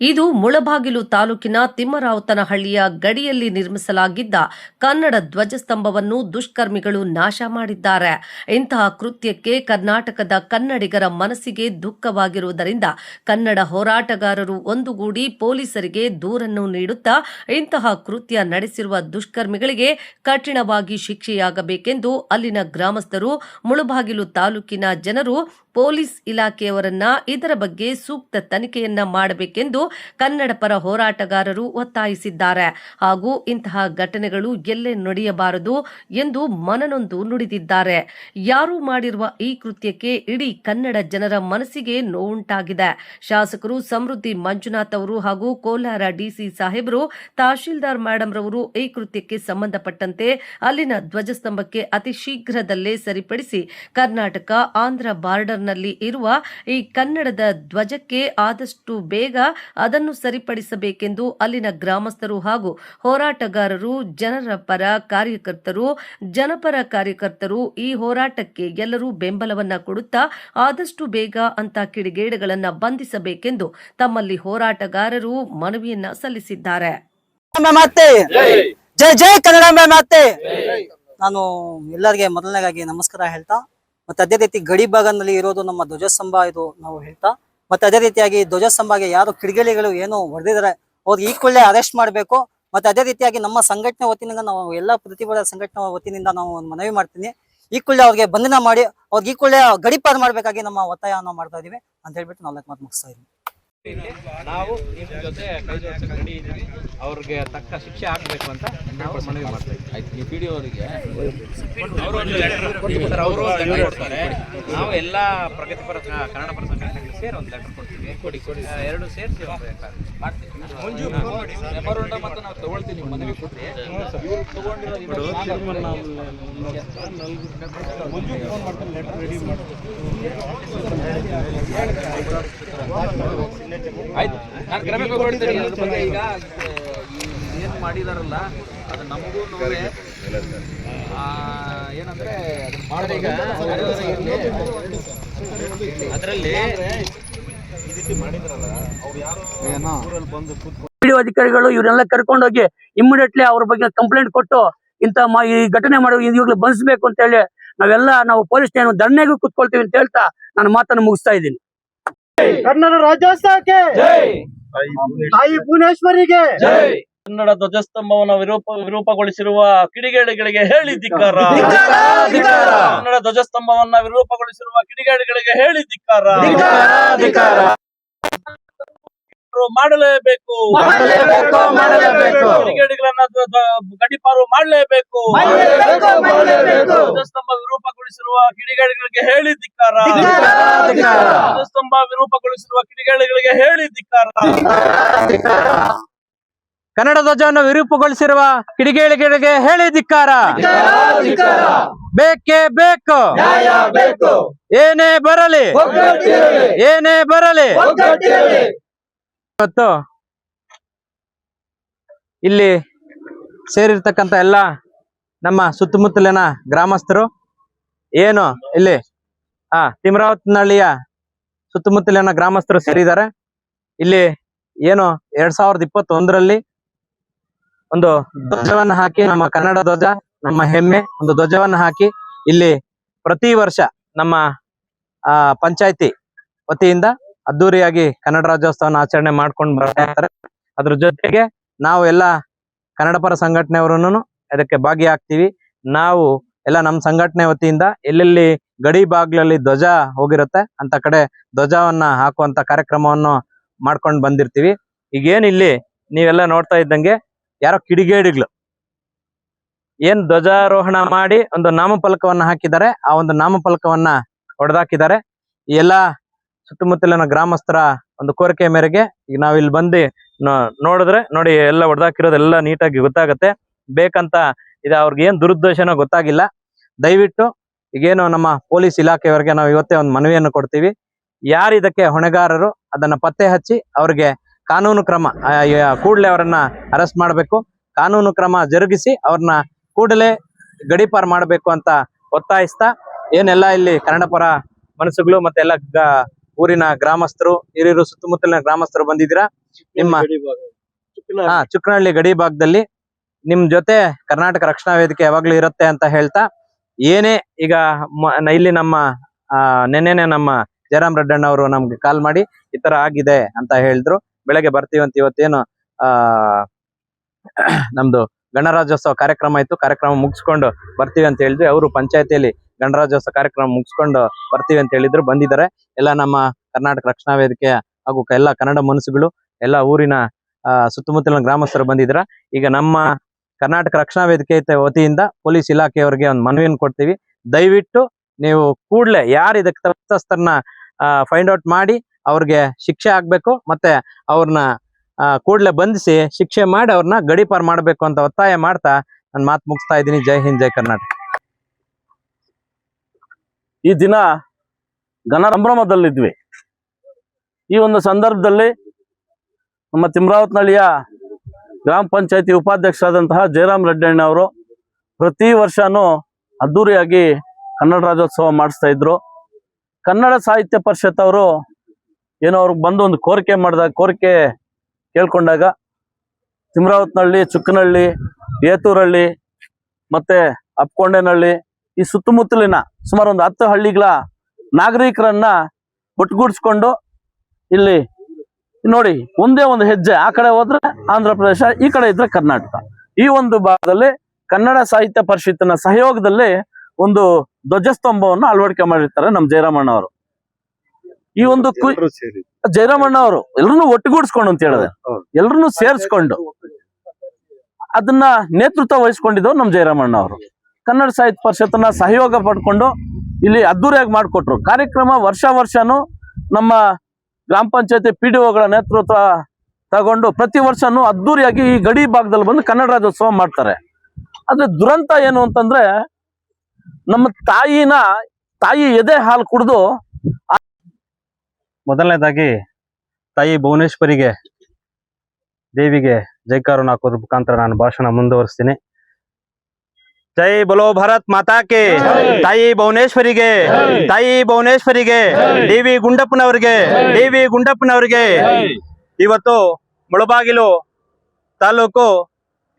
ಇದು ಮುಳಬಾಗಿಲು ತಾಲೂಕಿನ ತಿಮ್ಮರಾವುತನಹಳ್ಳಿಯ ಗಡಿಯಲ್ಲಿ ನಿರ್ಮಿಸಲಾಗಿದ್ದ ಕನ್ನಡ ಧ್ವಜಸ್ತಂಭವನ್ನು ದುಷ್ಕರ್ಮಿಗಳು ನಾಶ ಮಾಡಿದ್ದಾರೆ. ಇಂತಹ ಕೃತ್ಯಕ್ಕೆ ಕರ್ನಾಟಕದ ಕನ್ನಡಿಗರ ಮನಸ್ಸಿಗೆ ದುಃಖವಾಗಿರುವುದರಿಂದ ಕನ್ನಡ ಹೋರಾಟಗಾರರು ಒಂದುಗೂಡಿ ಪೊಲೀಸರಿಗೆ ದೂರನ್ನು ನೀಡುತ್ತಾ ಇಂತಹ ಕೃತ್ಯ ನಡೆಸಿರುವ ದುಷ್ಕರ್ಮಿಗಳಿಗೆ ಕಠಿಣವಾಗಿ ಶಿಕ್ಷೆಯಾಗಬೇಕೆಂದು ಅಲ್ಲಿನ ಗ್ರಾಮಸ್ಥರು, ಮುಳಬಾಗಿಲು ತಾಲೂಕಿನ ಜನರು ಪೊಲೀಸ್ ಇಲಾಖೆಯವರನ್ನ ಇದರ ಬಗ್ಗೆ ಸೂಕ್ತ ತನಿಖೆಯನ್ನ ಮಾಡಬೇಕೆಂದು ಕನ್ನಡ ಪರ ಹೋರಾಟಗಾರರು ಒತ್ತಾಯಿಸಿದ್ದಾರೆ. ಹಾಗೂ ಇಂತಹ ಘಟನೆಗಳು ಎಲ್ಲೇ ನಡೆಯಬಾರದು ಎಂದು ಮನನೊಂದು ನುಡಿದಿದ್ದಾರೆ. ಯಾರು ಮಾಡಿರುವ ಈ ಕೃತ್ಯಕ್ಕೆ ಇಡೀ ಕನ್ನಡ ಜನರ ಮನಸ್ಸಿಗೆ ನೋವುಂಟಾಗಿದೆ. ಶಾಸಕರು ಸಮೃದ್ಧಿ ಮಂಜುನಾಥ್ ಅವರು ಹಾಗೂ ಕೋಲಾರ ಡಿಸಿ ಸಾಹೇಬರು ತಹಶೀಲ್ದಾರ್ ಮ್ಯಾಡಂ ರವರು ಈ ಕೃತ್ಯಕ್ಕೆ ಸಂಬಂಧಪಟ್ಟಂತೆ ಅಲ್ಲಿನ ಧ್ವಜಸ್ತಂಭಕ್ಕೆ ಅತಿ ಶೀಘ್ರದಲ್ಲೇ ಸರಿಪಡಿಸಿ ಕರ್ನಾಟಕ ಆಂಧ್ರ ಬಾರ್ಡರ್ನಲ್ಲಿ ಇರುವ ಈ ಕನ್ನಡದ ಧ್ವಜಕ್ಕೆ ಆದಷ್ಟು ಬೇಗ ಅದನ್ನು ಸರಿಪಡಿಸಬೇಕೆಂದು ಅಲ್ಲಿನ ಗ್ರಾಮಸ್ಥರು ಹಾಗೂ ಹೋರಾಟಗಾರರು ಜನರ ಪರ ಕಾರ್ಯಕರ್ತರು ಜನಪರ ಕಾರ್ಯಕರ್ತರು ಈ ಹೋರಾಟಕ್ಕೆ ಎಲ್ಲರೂ ಬೆಂಬಲವನ್ನ ಕೊಡುತ್ತಾ ಆದಷ್ಟು ಬೇಗ ಅಂತ ಕಿಡಿಗೇಡಿಗಳನ್ನು ಬಂಧಿಸಬೇಕೆಂದು ತಮ್ಮಲ್ಲಿ ಹೋರಾಟಗಾರರು ಮನವಿಯನ್ನ ಸಲ್ಲಿಸಿದ್ದಾರೆ. ಜೈ! ಜೈ ಕನ್ನಡಾಂಬೆ ಮಾತೆ! ನಾನು ಎಲ್ಲರಿಗೆ ಮೊದಲನೇದಾಗಿ ನಮಸ್ಕಾರ ಹೇಳ್ತಾ ಮತ್ತೆ ಅದೇ ರೀತಿ ಗಡಿ ಭಾಗದಲ್ಲಿ ಇರೋದು ನಮ್ಮ ಧ್ವಜಸ್ತಂಭ ಇದು ನಾವು ಹೇಳ್ತಾ ಮತ್ತೆ ಅದೇ ರೀತಿಯಾಗಿ ಧ್ವಜಸ್ತಂಭಗೆ ಯಾರು ಕಿಡಿಗೇಳಿಗಳು ಏನು ಹೊಡೆದಿದ್ದಾರೆ ಅವ್ರಿಗೆ ಈಕ್ವಲ್ಲೇ ಅರೆಸ್ಟ್ ಮಾಡಬೇಕು. ಮತ್ತೆ ಅದೇ ರೀತಿಯಾಗಿ ನಮ್ಮ ಸಂಘಟನೆ ವತಿಯಿಂದ ನಾವು ಎಲ್ಲ ಪ್ರತಿಭಟನಾ ಸಂಘಟನೆ ವತಿಯಿಂದ ನಾವು ಮನವಿ ಮಾಡ್ತೀನಿ. ಈಕ್ವಲ್ಲೇ ಅವ್ರಿಗೆ ಬಂಧನ ಮಾಡಿ, ಅವ್ರಿಗೆ ಈಕ್ವಲ್ಲೇ ಗಡಿಪಾರು ಮಾಡಬೇಕಾಗಿ ನಮ್ಮ ಒತ್ತಾಯವನ್ನು ಮಾಡ್ತಾ ಇದೀವಿ ಅಂತ ಹೇಳ್ಬಿಟ್ಟು ನಾಲ್ಕು ಮಾತು ಮುಗಿಸ್ತಾ ಇದೀವಿ ನಾವು ನಿಮ್ಮ ಜೊತೆ ಕೈ ಜೋಡಿಸಕ್ಕೆ ರೆಡಿ ಇದ್ದೀವಿ. ಅವ್ರಿಗೆ ತಕ್ಕ ಶಿಕ್ಷೆ ಆಗ್ಬೇಕು ಅಂತ ನಾವು ಮನವಿ ಮಾಡ್ತೀವಿ ಇದ್ದೀವಿ. ಆಯ್ತು ನೀವು ಪಿ ಡಿ ಅವರಿಗೆ. ಅವರು ಒಂದು ಲೆಟರ್ ಕೊಡ್ತಾರೆ ಅವರು ಒಂದು ಲೆಟರ್ ಕೊಡ್ತಾರೆ. ನಾವು ಎಲ್ಲ ಪ್ರಗತಿಪರ ಕನ್ನಡ ಪರ ಸಂಘಟನೆಗಳು ಸೇರಿ ಒಂದು ಲೆಟರ್ ಕೊಡ್ತೀವಿ. ಕೊಡಿ ಕೊಡಿ. ಎರಡು ಸೇರಿಸಿ ಮಾಡ್ತೀವಿ. ಮೆಮೊರಂಡಮ್ ಅಂತ ನಾವು ತಗೊಳ್ತೀವಿ ನಿಮ್ಮ ಮನವಿ ಕೊಟ್ರಿ ಇವ್ರು ತಗೊಂಡಿರೋ ಇದು ಆಯ್ತು. ನಾನು ಕ್ರಮ ಕೈಗೊಳ್ತೀನಿ ಅದ್ರ ಬಗ್ಗೆ ಈಗ ಏನು ಮಾಡಿದಾರಲ್ಲ ಅದು ನಮಗೂ ನೋವೇ. ಆ, ಏನಂದ್ರೆ ಅದರಲ್ಲಿ ಪಿಡಿಒ ಅಧಿಕಾರಿಗಳು ಇವರೆಲ್ಲ ಕರ್ಕೊಂಡೋಗಿ ಇಮಿಡಿಯೇಟ್ಲಿ ಅವ್ರ ಬಗ್ಗೆ ಕಂಪ್ಲೇಂಟ್ ಕೊಟ್ಟು ಇಂತ ಮಾ- ಈ ಘಟನೆ ಮಾಡೋ ಇವಾಗಲೇ ಬಂಧಿಸಬೇಕು ಅಂತ ಹೇಳಿ ನಾವೆಲ್ಲ ನಾವು ಪೊಲೀಸ್ ಠಾಣೆ ಧರಣೆಗೂ ಕುತ್ಕೊಳ್ತೀವಿ ಅಂತ ಹೇಳ್ತಾ ನಾನು ಮಾತನ್ನು ಮುಗಿಸ್ತಾ ಇದ್ದೀನಿ. ಕನ್ನಡ ರಾಜ್ಯೋತ್ಸವಕ್ಕೆ ತಾಯಿ ಭುವನೇಶ್ವರಿಗೆ ಕನ್ನಡ ಧ್ವಜಸ್ತಂಭವನ್ನು ವಿರೂಪ ವಿರೂಪಗೊಳಿಸಿರುವ ಕಿಡಿಗೇಡಿಗಳಿಗೆ ಹೇಳಿ ಧಿಕ್ಕಾರ. ಕನ್ನಡ ಧ್ವಜಸ್ತಂಭವನ್ನ ವಿರೂಪಗೊಳಿಸಿರುವ ಕಿಡಿಗೇಡಿಗಳಿಗೆ ಹೇಳಿ ಧಿಕ್ಕಾರ. ಮಾಡಲೇಬೇಕು. ಕಿಡಿಗೇಡಿಗಳನ್ನ ಧ್ವ- ಧ್ವ- ಗಡಿಪಾರು ಮಾಡಲೇಬೇಕು. ಧ್ವಜಸ್ತಂಭ ವಿರೂಪಗೊಳಿಸಿರುವ ಕಿಡಿಗೇಡಿಗಳಿಗೆ ಹೇಳಿ ಧಿಕ್ಕಾರ. ಧ್ವಜಸ್ತಂಭ ವಿರೂಪಗೊಳಿಸಿರುವ ಕಿಡಿಗೇಡಿಗಳಿಗೆ ಹೇಳಿ ಧಿಕ್ಕಾರ. ಕನ್ನಡ ಧ್ವಜವನ್ನು ವಿರೂಪಗೊಳಿಸಿರುವ ಕಿಡಿಗೇಳಿಗಳಿಗೆ ಹೇಳಿ ಧಿಕ್ಕಾರ. ಬೇಕೇ ಬೇಕು. ಏನೇ ಬರಲಿ. ಏನೇ ಬರಲಿ. ಇವತ್ತು ಇಲ್ಲಿ ಸೇರಿರ್ತಕ್ಕಂಥ ಎಲ್ಲ ನಮ್ಮ ಸುತ್ತಮುತ್ತಲಿನ ಗ್ರಾಮಸ್ಥರು ಏನು ಇಲ್ಲಿ, ಆ, ತಿಮ್ರಾವತ್ನಹಳ್ಳಿಯ ಸುತ್ತಮುತ್ತಲಿನ ಗ್ರಾಮಸ್ಥರು ಸೇರಿದ್ದಾರೆ. ಇಲ್ಲಿ ಏನು ಎರಡ್ ಸಾವಿರದ ಇಪ್ಪತ್ತೊಂದರಲ್ಲಿ ಒಂದು ಧ್ವಜವನ್ನು ಹಾಕಿ, ನಮ್ಮ ಕನ್ನಡ ಧ್ವಜ, ನಮ್ಮ ಹೆಮ್ಮೆ, ಒಂದು ಧ್ವಜವನ್ನು ಹಾಕಿ ಇಲ್ಲಿ ಪ್ರತಿ ವರ್ಷ ನಮ್ಮ, ಆ, ಪಂಚಾಯತಿ ವತಿಯಿಂದ ಅದ್ದೂರಿಯಾಗಿ ಕನ್ನಡ ರಾಜ್ಯೋತ್ಸವನ ಆಚರಣೆ ಮಾಡ್ಕೊಂಡು ಬರ್ತಾ ಇರ್ತಾರೆ. ಅದ್ರ ಜೊತೆಗೆ ನಾವು ಎಲ್ಲ ಕನ್ನಡ ಪರ ಸಂಘಟನೆಯವರನ್ನು ಅದಕ್ಕೆ ಭಾಗಿಯಾಗ್ತೀವಿ. ನಾವು ಎಲ್ಲ ನಮ್ಮ ಸಂಘಟನೆ ವತಿಯಿಂದ ಎಲ್ಲೆಲ್ಲಿ ಗಡಿ ಬಾಗ್ಲಲ್ಲಿ ಧ್ವಜ ಹೋಗಿರುತ್ತೆ ಅಂತ ಕಡೆ ಧ್ವಜವನ್ನ ಹಾಕುವಂತ ಕಾರ್ಯಕ್ರಮವನ್ನು ಮಾಡ್ಕೊಂಡು ಬಂದಿರ್ತೀವಿ. ಈಗೇನ್ ಇಲ್ಲಿ ನೀವೆಲ್ಲ ನೋಡ್ತಾ ಇದ್ದಂಗೆ ಯಾರೋ ಕಿಡಿಗೇಡಿಗಳು. ಏನ್ ಧ್ವಜಾರೋಹಣ ಮಾಡಿ ಒಂದು ನಾಮಫಲಕವನ್ನ ಹಾಕಿದ್ದಾರೆ. ಆ ಒಂದು ನಾಮಫಲಕವನ್ನ ಹೊಡೆದಾಕಿದ್ದಾರೆ. ಎಲ್ಲಾ ಸುತ್ತಮುತ್ತಲಿನ ಗ್ರಾಮಸ್ಥರ ಒಂದು ಕೋರಿಕೆ ಮೇರೆಗೆ ಈಗ ನಾವು ಇಲ್ಲಿ ಬಂದು ನೋಡಿದ್ರೆ ನೋಡಿ ಎಲ್ಲ ಹೊಡೆದಾಕಿರೋದೆಲ್ಲ ನೀಟಾಗಿ ಗೊತ್ತಾಗತ್ತೆ. ಬೇಕಂತ ಇದು ಅವ್ರಿಗೆ ಏನ್ ದುರುದ್ದೇಶನೋ ಗೊತ್ತಾಗಿಲ್ಲ. ದಯವಿಟ್ಟು ಈಗೇನು ನಮ್ಮ ಪೊಲೀಸ್ ಇಲಾಖೆಯವರಿಗೆ ನಾವು ಇವತ್ತೇ ಒಂದು ಮನವಿಯನ್ನು ಕೊಡ್ತೀವಿ. ಯಾರು ಇದಕ್ಕೆ ಹೊಣೆಗಾರರು ಅದನ್ನ ಪತ್ತೆ ಹಚ್ಚಿ ಅವ್ರಿಗೆ ಕಾನೂನು ಕ್ರಮ ಕೂಡಲೇ ಅವರನ್ನ ಅರೆಸ್ಟ್ ಮಾಡಬೇಕು. ಕಾನೂನು ಕ್ರಮ ಜರುಗಿಸಿ ಅವ್ರನ್ನ ಕೂಡಲೇ ಗಡೀಪಾರ್ ಮಾಡಬೇಕು ಅಂತ ಒತ್ತಾಯಿಸ್ತಾ, ಏನೆಲ್ಲ ಇಲ್ಲಿ ಕನ್ನಡಪರ ಮನಸ್ಸುಗಳು ಮತ್ತೆ ಎಲ್ಲ ಊರಿನ ಗ್ರಾಮಸ್ಥರು ಹಿರಿಯರು ಸುತ್ತಮುತ್ತಲಿನ ಗ್ರಾಮಸ್ಥರು ಬಂದಿದ್ದೀರಾ? ನಿಮ್ಮ ಹಾ ಚುಕ್ಕನಹಳ್ಳಿ ಗಡಿ ಭಾಗದಲ್ಲಿ ನಿಮ್ ಜೊತೆ ಕರ್ನಾಟಕ ರಕ್ಷಣಾ ವೇದಿಕೆ ಯಾವಾಗ್ಲೂ ಇರುತ್ತೆ ಅಂತ ಹೇಳ್ತಾ ಏನೇ ಈಗ ಇಲ್ಲಿ ನಮ್ಮ ಆ ನೆನ್ನೆನೆ ನಮ್ಮ ಜಯರಾಮ್ ರೆಡ್ಡಣ್ಣ ಅವರು ನಮ್ಗೆ ಕಾಲ್ ಮಾಡಿ ಈ ತರ ಆಗಿದೆ ಅಂತ ಹೇಳಿದ್ರು. ಬೆಳಗ್ಗೆ ಬರ್ತೀವಂತ ಇವತ್ತೇನು ಆ ನಮ್ದು ಗಣರಾಜ್ಯೋತ್ಸವ ಕಾರ್ಯಕ್ರಮ ಇತ್ತು. ಕಾರ್ಯಕ್ರಮ ಮುಗಿಸ್ಕೊಂಡು ಬರ್ತೀವಿ ಅಂತ ಹೇಳಿದ್ವಿ. ಅವರು ಪಂಚಾಯತಿಯಲ್ಲಿ ಗಣರಾಜ್ಯೋತ್ಸವ ಕಾರ್ಯಕ್ರಮ ಮುಗಿಸ್ಕೊಂಡು ಬರ್ತೀವಿ ಅಂತ ಹೇಳಿದ್ರು, ಬಂದಿದ್ದಾರೆ. ಎಲ್ಲ ನಮ್ಮ ಕರ್ನಾಟಕ ರಕ್ಷಣಾ ವೇದಿಕೆ ಹಾಗೂ ಎಲ್ಲ ಕನ್ನಡ ಮನಸ್ಸುಗಳು, ಎಲ್ಲ ಊರಿನ ಸುತ್ತಮುತ್ತಲಿನ ಗ್ರಾಮಸ್ಥರು ಬಂದಿದ್ರ ಈಗ ನಮ್ಮ ಕರ್ನಾಟಕ ರಕ್ಷಣಾ ವೇದಿಕೆ ವತಿಯಿಂದ ಪೊಲೀಸ್ ಇಲಾಖೆಯವರಿಗೆ ಒಂದು ಮನವಿಯನ್ನು ಕೊಡ್ತೀವಿ. ದಯವಿಟ್ಟು ನೀವು ಕೂಡಲೇ ಯಾರು ಇದಕ್ಕೆ ತಪ್ಪಿತಸ್ಥರನ್ನ ಫೈಂಡ್ ಔಟ್ ಮಾಡಿ ಅವ್ರಿಗೆ ಶಿಕ್ಷೆ ಆಗ್ಬೇಕು ಮತ್ತೆ ಅವ್ರನ್ನ ಕೂಡಲೇ ಬಂಧಿಸಿ ಶಿಕ್ಷೆ ಮಾಡಿ ಅವ್ರನ್ನ ಗಡೀಪಾರ್ ಮಾಡಬೇಕು ಅಂತ ಒತ್ತಾಯ ಮಾಡ್ತಾ ನಾನು ಮಾತು ಮುಗಿಸ್ತಾ ಇದ್ದೀನಿ. ಜೈ ಹಿಂದ್, ಜೈ ಕರ್ನಾಟಕ. ಈ ದಿನ ಘನ ಸಂಭ್ರಮದಲ್ಲಿದ್ವಿ ಈ ಒಂದು ಸಂದರ್ಭದಲ್ಲಿ ನಮ್ಮ ತಿಮ್ರಾವತ್ನಳ್ಳಿಯ ಗ್ರಾಮ ಪಂಚಾಯತಿ ಉಪಾಧ್ಯಕ್ಷರಾದಂತಹ ಜಯರಾಮ್ ರೆಡ್ಡಣ್ಣ ಅವರು ಪ್ರತಿ ವರ್ಷನೂ ಅದ್ದೂರಿಯಾಗಿ ಕನ್ನಡ ರಾಜ್ಯೋತ್ಸವ ಮಾಡಿಸ್ತಾ ಇದ್ರು. ಕನ್ನಡ ಸಾಹಿತ್ಯ ಪರಿಷತ್ ಅವರು ಏನೋ ಅವ್ರಿಗೆ ಬಂದು ಒಂದು ಕೋರಿಕೆ ಮಾಡಿದಾಗ, ಕೋರಿಕೆ ಕೇಳ್ಕೊಂಡಾಗ ತಿಮ್ರಾವತ್ನಳ್ಳಿ ಚುಕ್ಕನಹಳ್ಳಿ, ಏತೂರಹಳ್ಳಿ ಮತ್ತೆ ಅಪ್ಕೊಂಡೇನಹಳ್ಳಿ ಈ ಸುತ್ತಮುತ್ತಲಿನ ಸುಮಾರು ಒಂದು ಹತ್ತು ಹಳ್ಳಿಗಳ ನಾಗರಿಕರನ್ನ ಒಟ್ಟುಗೂಡಿಸ್ಕೊಂಡು ಇಲ್ಲಿ ನೋಡಿ ಒಂದೇ ಒಂದು ಹೆಜ್ಜೆ ಆ ಕಡೆ ಹೋದ್ರೆ ಆಂಧ್ರ ಪ್ರದೇಶ ಈ ಕಡೆ ಇದ್ರೆ ಕರ್ನಾಟಕ. ಈ ಒಂದು ಭಾಗದಲ್ಲಿ ಕನ್ನಡ ಸಾಹಿತ್ಯ ಪರಿಷತ್ತಿನ ಸಹಯೋಗದಲ್ಲಿ ಒಂದು ಧ್ವಜಸ್ತಂಭವನ್ನು ಅಳವಡಿಕೆ ಮಾಡಿರ್ತಾರೆ ನಮ್ಮ ಜಯರಾಮಣ್ಣ ಅವರು. ಈ ಒಂದು ಜಯರಾಮಣ್ಣ ಅವರು ಎಲ್ರು ಒಟ್ಟುಗೂಡಿಸ್ಕೊಂಡು ಅಂತ ಹೇಳಿದೆ. ಎಲ್ಲರನ್ನೂ ಸೇರಿಸ್ಕೊಂಡು ಅದನ್ನ ನೇತೃತ್ವ ವಹಿಸ್ಕೊಂಡಿದ್ದವ್ರು ನಮ್ಮ ಜಯರಾಮಣ್ಣ ಅವರು. ಕನ್ನಡ ಸಾಹಿತ್ಯ ಪರಿಷತ್ತನ್ನ ಸಹಯೋಗ ಪಡ್ಕೊಂಡು ಇಲ್ಲಿ ಅದ್ದೂರಿಯಾಗಿ ಮಾಡಿಕೊಟ್ರು. ಕಾರ್ಯಕ್ರಮ ವರ್ಷ ವರ್ಷನೂ ನಮ್ಮ ಗ್ರಾಮ ಪಂಚಾಯತಿ ಪಿ ಡಿ ಒಗಳ ನೇತೃತ್ವ ತಗೊಂಡು ಪ್ರತಿ ವರ್ಷನೂ ಅದ್ದೂರಿಯಾಗಿ ಈ ಗಡಿ ಭಾಗದಲ್ಲಿ ಬಂದು ಕನ್ನಡ ರಾಜ್ಯೋತ್ಸವ ಮಾಡ್ತಾರೆ. ಆದ್ರೆ ದುರಂತ ಏನು ಅಂತಂದ್ರೆ ನಮ್ಮ ತಾಯಿನ ತಾಯಿ ಎದೆ ಹಾಲು ಕುಡಿದು ಮೊದಲನೇದಾಗಿ ತಾಯಿ ಭುವನೇಶ್ವರಿಗೆ ದೇವಿಗೆ ಜೈಕಾರನ ಹಾಕೋದ್ರ ಮುಖಾಂತರ ನಾನು ಭಾಷಣ ಮುಂದುವರಿಸ್ತೀನಿ. ಜೈ ಬಲೋ ಭಾರತ್ ಮಾತಾಕೆ ತಾಯಿ ಭುವನೇಶ್ವರಿಗೆ. ತಾಯಿ ಭುವನೇಶ್ವರಿಗೆ. ಡಿ ವಿ ಗುಂಡಪ್ಪನವರಿಗೆ. ಡಿ ವಿ ಗುಂಡಪ್ಪನವ್ರಿಗೆ. ಇವತ್ತು ಮುಳಬಾಗಿಲು ತಾಲೂಕು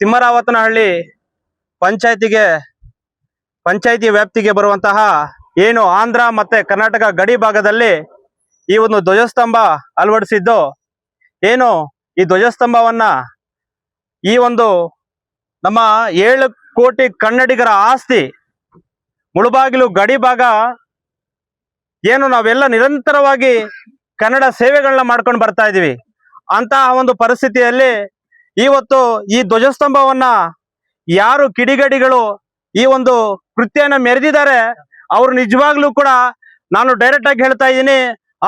ತಿಮ್ಮರಾವತನಹಳ್ಳಿ ಪಂಚಾಯತಿಗೆ ಪಂಚಾಯತಿ ವ್ಯಾಪ್ತಿಗೆ ಬರುವಂತಹ ಏನು ಆಂಧ್ರ ಮತ್ತೆ ಕರ್ನಾಟಕ ಗಡಿ ಭಾಗದಲ್ಲಿ ಈ ಒಂದು ಧ್ವಜಸ್ತಂಭ ಅಳವಡಿಸಿದ್ದು ಏನು ಈ ಧ್ವಜಸ್ತಂಭವನ್ನ ಈ ಒಂದು ನಮ್ಮ ಏಳು ಕೋಟಿ ಕನ್ನಡಿಗರ ಆಸ್ತಿ, ಮುಳುಬಾಗಿಲು, ಗಡಿ ಭಾಗ, ಏನು ನಾವೆಲ್ಲ ನಿರಂತರವಾಗಿ ಕನ್ನಡ ಸೇವೆಗಳನ್ನ ಮಾಡ್ಕೊಂಡು ಬರ್ತಾ ಇದೀವಿ. ಅಂತಹ ಒಂದು ಪರಿಸ್ಥಿತಿಯಲ್ಲಿ ಇವತ್ತು ಈ ಧ್ವಜಸ್ತಂಭವನ್ನ ಯಾರು ಕಿಡಿಗಡಿಗಳು ಈ ಒಂದು ಕೃತ್ಯನ ಮೆರೆದಿದ್ದಾರೆ, ಅವರು ನಿಜವಾಗ್ಲೂ ಕೂಡ ನಾನು ಡೈರೆಕ್ಟ್ ಆಗಿ ಹೇಳ್ತಾ ಇದ್ದೀನಿ,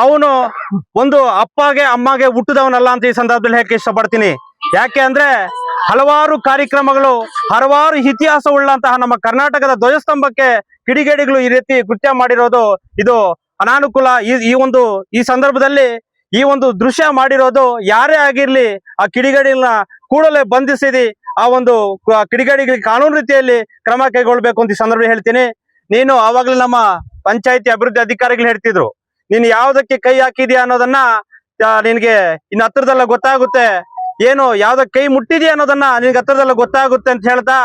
ಅವನು ಒಂದು ಅಪ್ಪಗೆ, ಅಮ್ಮಗೆ ಹುಟ್ಟಿದವನಲ್ಲ ಅಂತ ಈ ಸಂದರ್ಭದಲ್ಲಿ ಹೇಳಕ್ಕೆ ಇಷ್ಟಪಡ್ತೀನಿ. ಯಾಕೆ ಅಂದ್ರೆ ಹಲವಾರು ಕಾರ್ಯಕ್ರಮಗಳು, ಹಲವಾರು ಇತಿಹಾಸ ಉಳ್ಳಂತಹ ನಮ್ಮ ಕರ್ನಾಟಕದ ಧ್ವಜಸ್ತಂಭಕ್ಕೆ ಕಿಡಿಗೇಡಿಗಳು ಈ ರೀತಿ ಕೃತ್ಯ ಮಾಡಿರೋದು, ಇದು ಅನಾನುಕೂಲ. ಈ ಒಂದು, ಈ ಸಂದರ್ಭದಲ್ಲಿ ಈ ಒಂದು ದೃಶ್ಯ ಮಾಡಿರೋದು ಯಾರೇ ಆಗಿರ್ಲಿ, ಆ ಕಿಡಿಗೇಡಿಗಳನ್ನ ಕೂಡಲೇ ಬಂಧಿಸಿದಿ, ಆ ಒಂದು ಕಿಡಿಗೇಡಿಗಳಿಗೆ ಕಾನೂನು ರೀತಿಯಲ್ಲಿ ಕ್ರಮ ಕೈಗೊಳ್ಬೇಕು ಅಂತ ಈ ಸಂದರ್ಭ ಹೇಳ್ತೀನಿ. ನೀನು ಆವಾಗಲೇ ನಮ್ಮ ಪಂಚಾಯತಿ ಅಭಿವೃದ್ಧಿ ಅಧಿಕಾರಿಗಳು ಹೇಳ್ತಿದ್ರು, ನೀನು ಯಾವುದಕ್ಕೆ ಕೈ ಹಾಕಿದ್ಯಾ ಅನ್ನೋದನ್ನ ನಿನ್ಗೆ ಇನ್ನು ಹತ್ರದಲ್ಲ ಗೊತ್ತಾಗುತ್ತೆ. ಏನು, ಯಾವ್ದೋ ಕೈ ಮುಟ್ಟಿದ್ಯಾ ಅನ್ನೋದನ್ನ ನಿನ್ಗೆ ಹತ್ರದಲ್ಲ ಗೊತ್ತಾಗುತ್ತೆ ಅಂತ ಹೇಳ್ತಾ,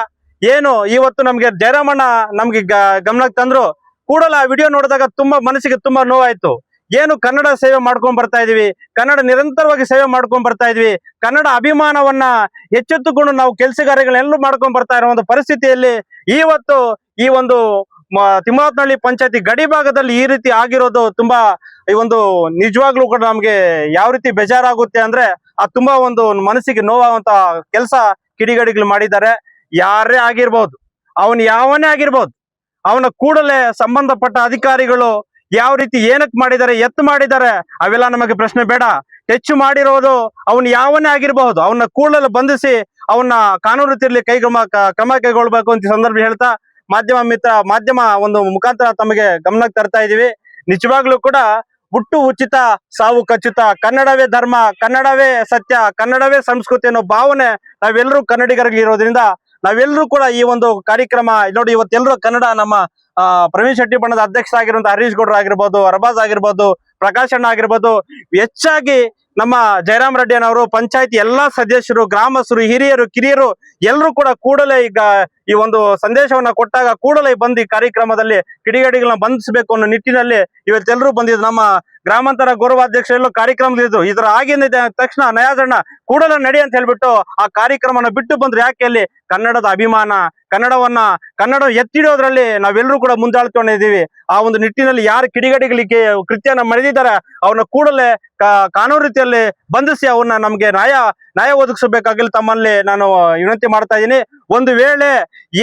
ಏನು, ಇವತ್ತು ನಮ್ಗೆ ಜಯರಾಮಣ್ಣ ನಮ್ಗೆ ಗಮನಕ್ಕೆ ತಂದ್ರು. ಕೂಡಲ ಆ ವಿಡಿಯೋ ನೋಡಿದಾಗ ತುಂಬಾ ಮನಸ್ಸಿಗೆ ತುಂಬಾ ನೋವಾಯ್ತು. ಏನು, ಕನ್ನಡ ಸೇವೆ ಮಾಡ್ಕೊಂಡ್ ಬರ್ತಾ ಇದೀವಿ. ಕನ್ನಡ ನಿರಂತರವಾಗಿ ಸೇವೆ ಮಾಡ್ಕೊಂಡ್ ಬರ್ತಾ ಇದೀವಿ. ಕನ್ನಡ ಅಭಿಮಾನವನ್ನ ಹೆಚ್ಚೆತ್ತುಕೊಂಡು ನಾವು ಕೆಲಸಗಾರಗಳೆಲ್ಲರೂ ಮಾಡ್ಕೊಂಡ್ ಬರ್ತಾ ಇರೋ ಒಂದು ಪರಿಸ್ಥಿತಿಯಲ್ಲಿ ಇವತ್ತು ಈ ಒಂದು ತಿಮ್ಮಪ್ಪನಹಳ್ಳಿ ಪಂಚಾಯತಿ ಗಡಿ ಭಾಗದಲ್ಲಿ ಈ ರೀತಿ ಆಗಿರೋದು ತುಂಬಾ ಈ ಒಂದು ನಿಜವಾಗ್ಲೂ ಕೂಡ ನಮ್ಗೆ ಯಾವ ರೀತಿ ಬೇಜಾರಾಗುತ್ತೆ ಅಂದ್ರೆ ಆ ತುಂಬಾ ಒಂದು ಮನಸ್ಸಿಗೆ ನೋವಾಗುವಂತ ಕೆಲಸ ಕಿಡಿಗಡಿಗಳು ಮಾಡಿದ್ದಾರೆ. ಯಾರೇ ಆಗಿರ್ಬೋದು, ಅವನ್ ಯಾವನೇ ಆಗಿರ್ಬೋದು, ಅವನ ಕೂಡಲೇ ಸಂಬಂಧಪಟ್ಟ ಅಧಿಕಾರಿಗಳು ಯಾವ ರೀತಿ ಏನಕ್ ಮಾಡಿದ್ದಾರೆ, ಎತ್ತು ಮಾಡಿದ್ದಾರೆ, ಅವೆಲ್ಲ ನಮಗೆ ಪ್ರಶ್ನೆ ಬೇಡ. ಟಚ್ ಮಾಡಿರೋದು ಅವನ್ ಯಾವನೇ ಆಗಿರಬಹುದು ಅವನ್ನ ಕೂಡಲೇ ಬಂಧಿಸಿ ಅವನ್ನ ಕಾನೂನು ರೀತಿಯಲ್ಲಿ ಕ- ಕ್ರಮ ಕೈಗೊಳ್ಬೇಕು ಅಂತ ಸಂದರ್ಭ ಹೇಳ್ತಾ ಮಾಧ್ಯಮ ಮಿತ್ರ, ಮಾಧ್ಯಮ ಒಂದು ಮುಖಾಂತರ ತಮಗೆ ಗಮನಕ್ಕೆ ತರ್ತಾ ಇದೀವಿ ನಿಜವಾಗ್ಲೂ ಕೂಡ ಹುಟ್ಟು ಉಚಿತ, ಸಾವು ಖಚಿತ. ಕನ್ನಡವೇ ಧರ್ಮ, ಕನ್ನಡವೇ ಸತ್ಯ, ಕನ್ನಡವೇ ಸಂಸ್ಕೃತಿ ಅನ್ನೋ ಭಾವನೆ ನಾವೆಲ್ಲರೂ ಕನ್ನಡಿಗರಲ್ಲಿ ಇರೋದ್ರಿಂದ ನಾವೆಲ್ಲರೂ ಕೂಡ ಈ ಒಂದು ಕಾರ್ಯಕ್ರಮ, ನೋಡಿ ಇವತ್ತೆಲ್ಲರೂ ಕನ್ನಡ ನಮ್ಮ ಪ್ರವೀಣ್ ಶೆಟ್ಟಿ ಬಣ್ಣದ ಅಧ್ಯಕ್ಷ ಆಗಿರುವಂತಹ ಹರೀಶ್ ಗೌಡ್ರ ಆಗಿರ್ಬೋದು, ಅರಬಾಜ್ ಆಗಿರ್ಬೋದು ಪ್ರಕಾಶಣ್ಣ ಆಗಿರ್ಬೋದು, ಹೆಚ್ಚಾಗಿ ನಮ್ಮ ಜಯರಾಮ್ ರೆಡ್ಡಿ ಅವರು ಪಂಚಾಯತಿ ಎಲ್ಲಾ ಸದಸ್ಯರು, ಗ್ರಾಮಸ್ಥರು, ಹಿರಿಯರು, ಕಿರಿಯರು ಎಲ್ಲರೂ ಕೂಡ ಕೂಡಲೇ ಈಗ ಈ ಒಂದು ಸಂದೇಶವನ್ನ ಕೊಟ್ಟಾಗ ಕೂಡಲೇ ಬಂದು ಈ ಕಾರ್ಯಕ್ರಮದಲ್ಲಿ ಕಿಡಿಗೇಡಿಗಳನ್ನ ಬಂಧಿಸಬೇಕು ಅನ್ನೋ ನಿಟ್ಟಿನಲ್ಲಿ ಇವತ್ತೆಲ್ಲರೂ ಬಂದಿದ್ರು. ನಮ್ಮ ಗ್ರಾಮಾಂತರ ಗೌರವಾಧ್ಯಕ್ಷರೆಲ್ಲೂ ಕಾರ್ಯಕ್ರಮದಿದ್ದು ಇದರ. ಆಗಿನ ತಕ್ಷಣ ನಯಾಜಣ್ಣ ಕೂಡಲೇ ನಡಿ ಅಂತ ಹೇಳ್ಬಿಟ್ಟು ಆ ಕಾರ್ಯಕ್ರಮನ ಬಿಟ್ಟು ಬಂದ್ರು. ಯಾಕೆ ಅಲ್ಲಿ ಕನ್ನಡದ ಅಭಿಮಾನ, ಕನ್ನಡವನ್ನ, ಕನ್ನಡ ಎತ್ತಿಡೋದ್ರಲ್ಲಿ ನಾವೆಲ್ಲರೂ ಕೂಡ ಮುಂದಾಳ್ಕೊಂಡಿದ್ದೀವಿ ಆ ಒಂದು ನಿಟ್ಟಿನಲ್ಲಿ ಯಾರು ಕಿಡಿಗಡಿಗಳಿಗೆ ಕೃತ್ಯನ ಮರೆದಿದ್ದಾರೆ ಅವನ್ನ ಕೂಡಲೇ ಕಾನೂನು ರೀತಿಯಲ್ಲಿ ಬಂಧಿಸಿ ಅವನ್ನ ನಮ್ಗೆ ನ್ಯಾಯ ನ್ಯಾಯ ಒದಗಿಸಬೇಕಾಗಿಲ್ಲ ತಮ್ಮಲ್ಲಿ. ನಾನು ವಿನಂತಿ ಮಾಡ್ತಾ ಇದ್ದೀನಿ. ಒಂದು ವೇಳೆ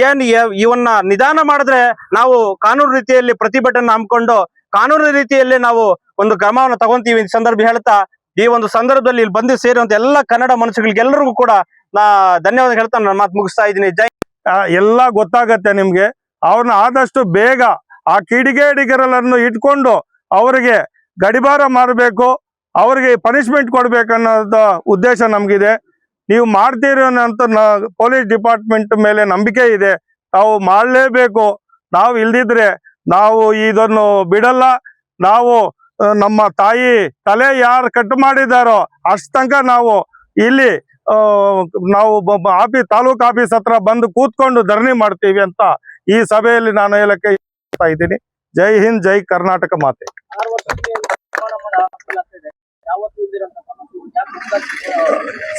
ಏನ್ ಇವನ್ನ ನಿಧಾನ ಮಾಡಿದ್ರೆ ನಾವು ಕಾನೂನು ರೀತಿಯಲ್ಲಿ ಪ್ರತಿಭಟನೆ ಹಮ್ಮಿಕೊಂಡು ಕಾನೂನು ರೀತಿಯಲ್ಲಿ ನಾವು ಒಂದು ಕ್ರಮವನ್ನು ತಗೊಂತೀವಿ ಸಂದರ್ಭ ಹೇಳ್ತಾ, ಈ ಒಂದು ಸಂದರ್ಭದಲ್ಲಿ ಇಲ್ಲಿ ಬಂದು ಸೇರುವಂತ ಎಲ್ಲ ಕನ್ನಡ ಮನುಷ್ಯಗಳಿಗೆ ಎಲ್ಲರಿಗೂ ಕೂಡ ನಾ ಧನ್ಯವಾದ ಹೇಳ್ತಾ ನನ್ನ ಮಾತು ಮುಗಿಸ್ತಾ ಇದ್ದೀನಿ. ಜೈ ಎಲ್ಲ ಗೊತ್ತಾಗತ್ತೆ ನಿಮ್ಗೆ. ಅವ್ರನ್ನ ಆದಷ್ಟು ಬೇಗ ಆ ಕಿಡಿಗೇಡಿಗರನ್ನು ಇಟ್ಕೊಂಡು ಅವರಿಗೆ ಗಡಿಬಾರ ಮಾಡಬೇಕು. ಅವರಿಗೆ ಪನಿಷ್ಮೆಂಟ್ ಕೊಡ್ಬೇಕನ್ನೋದ ಉದ್ದೇಶ ನಮಗಿದೆ. ನೀವು ಮಾಡ್ತೀರಿ ಪೊಲೀಸ್ ಡಿಪಾರ್ಟ್ಮೆಂಟ್ ಮೇಲೆ ನಂಬಿಕೆ ಇದೆ. ತಾವು ಮಾಡಲೇಬೇಕು. ನಾವು ಇಲ್ದಿದ್ರೆ ನಾವು ಇದನ್ನು ಬಿಡಲ್ಲ. ನಾವು ನಮ್ಮ ತಾಯಿ ತಲೆ ಯಾರು ಕಟ್ ಮಾಡಿದಾರೋ ಅಷ್ಟ ನಾವು ಇಲ್ಲಿ ನಾವು ಆಫೀಸ್ ತಾಲೂಕ್ ಆಫೀಸ್ ಹತ್ರ ಬಂದು ಕೂತ್ಕೊಂಡು ಧರಣಿ ಮಾಡ್ತೀವಿ ಅಂತ ಈ ಸಭೆಯಲ್ಲಿ ನಾನು ಹೇಳಕ್ಕೆ ಇದ್ದೀನಿ. ಜೈ ಹಿಂದ್, ಜೈ ಕರ್ನಾಟಕ ಮಾತೆ.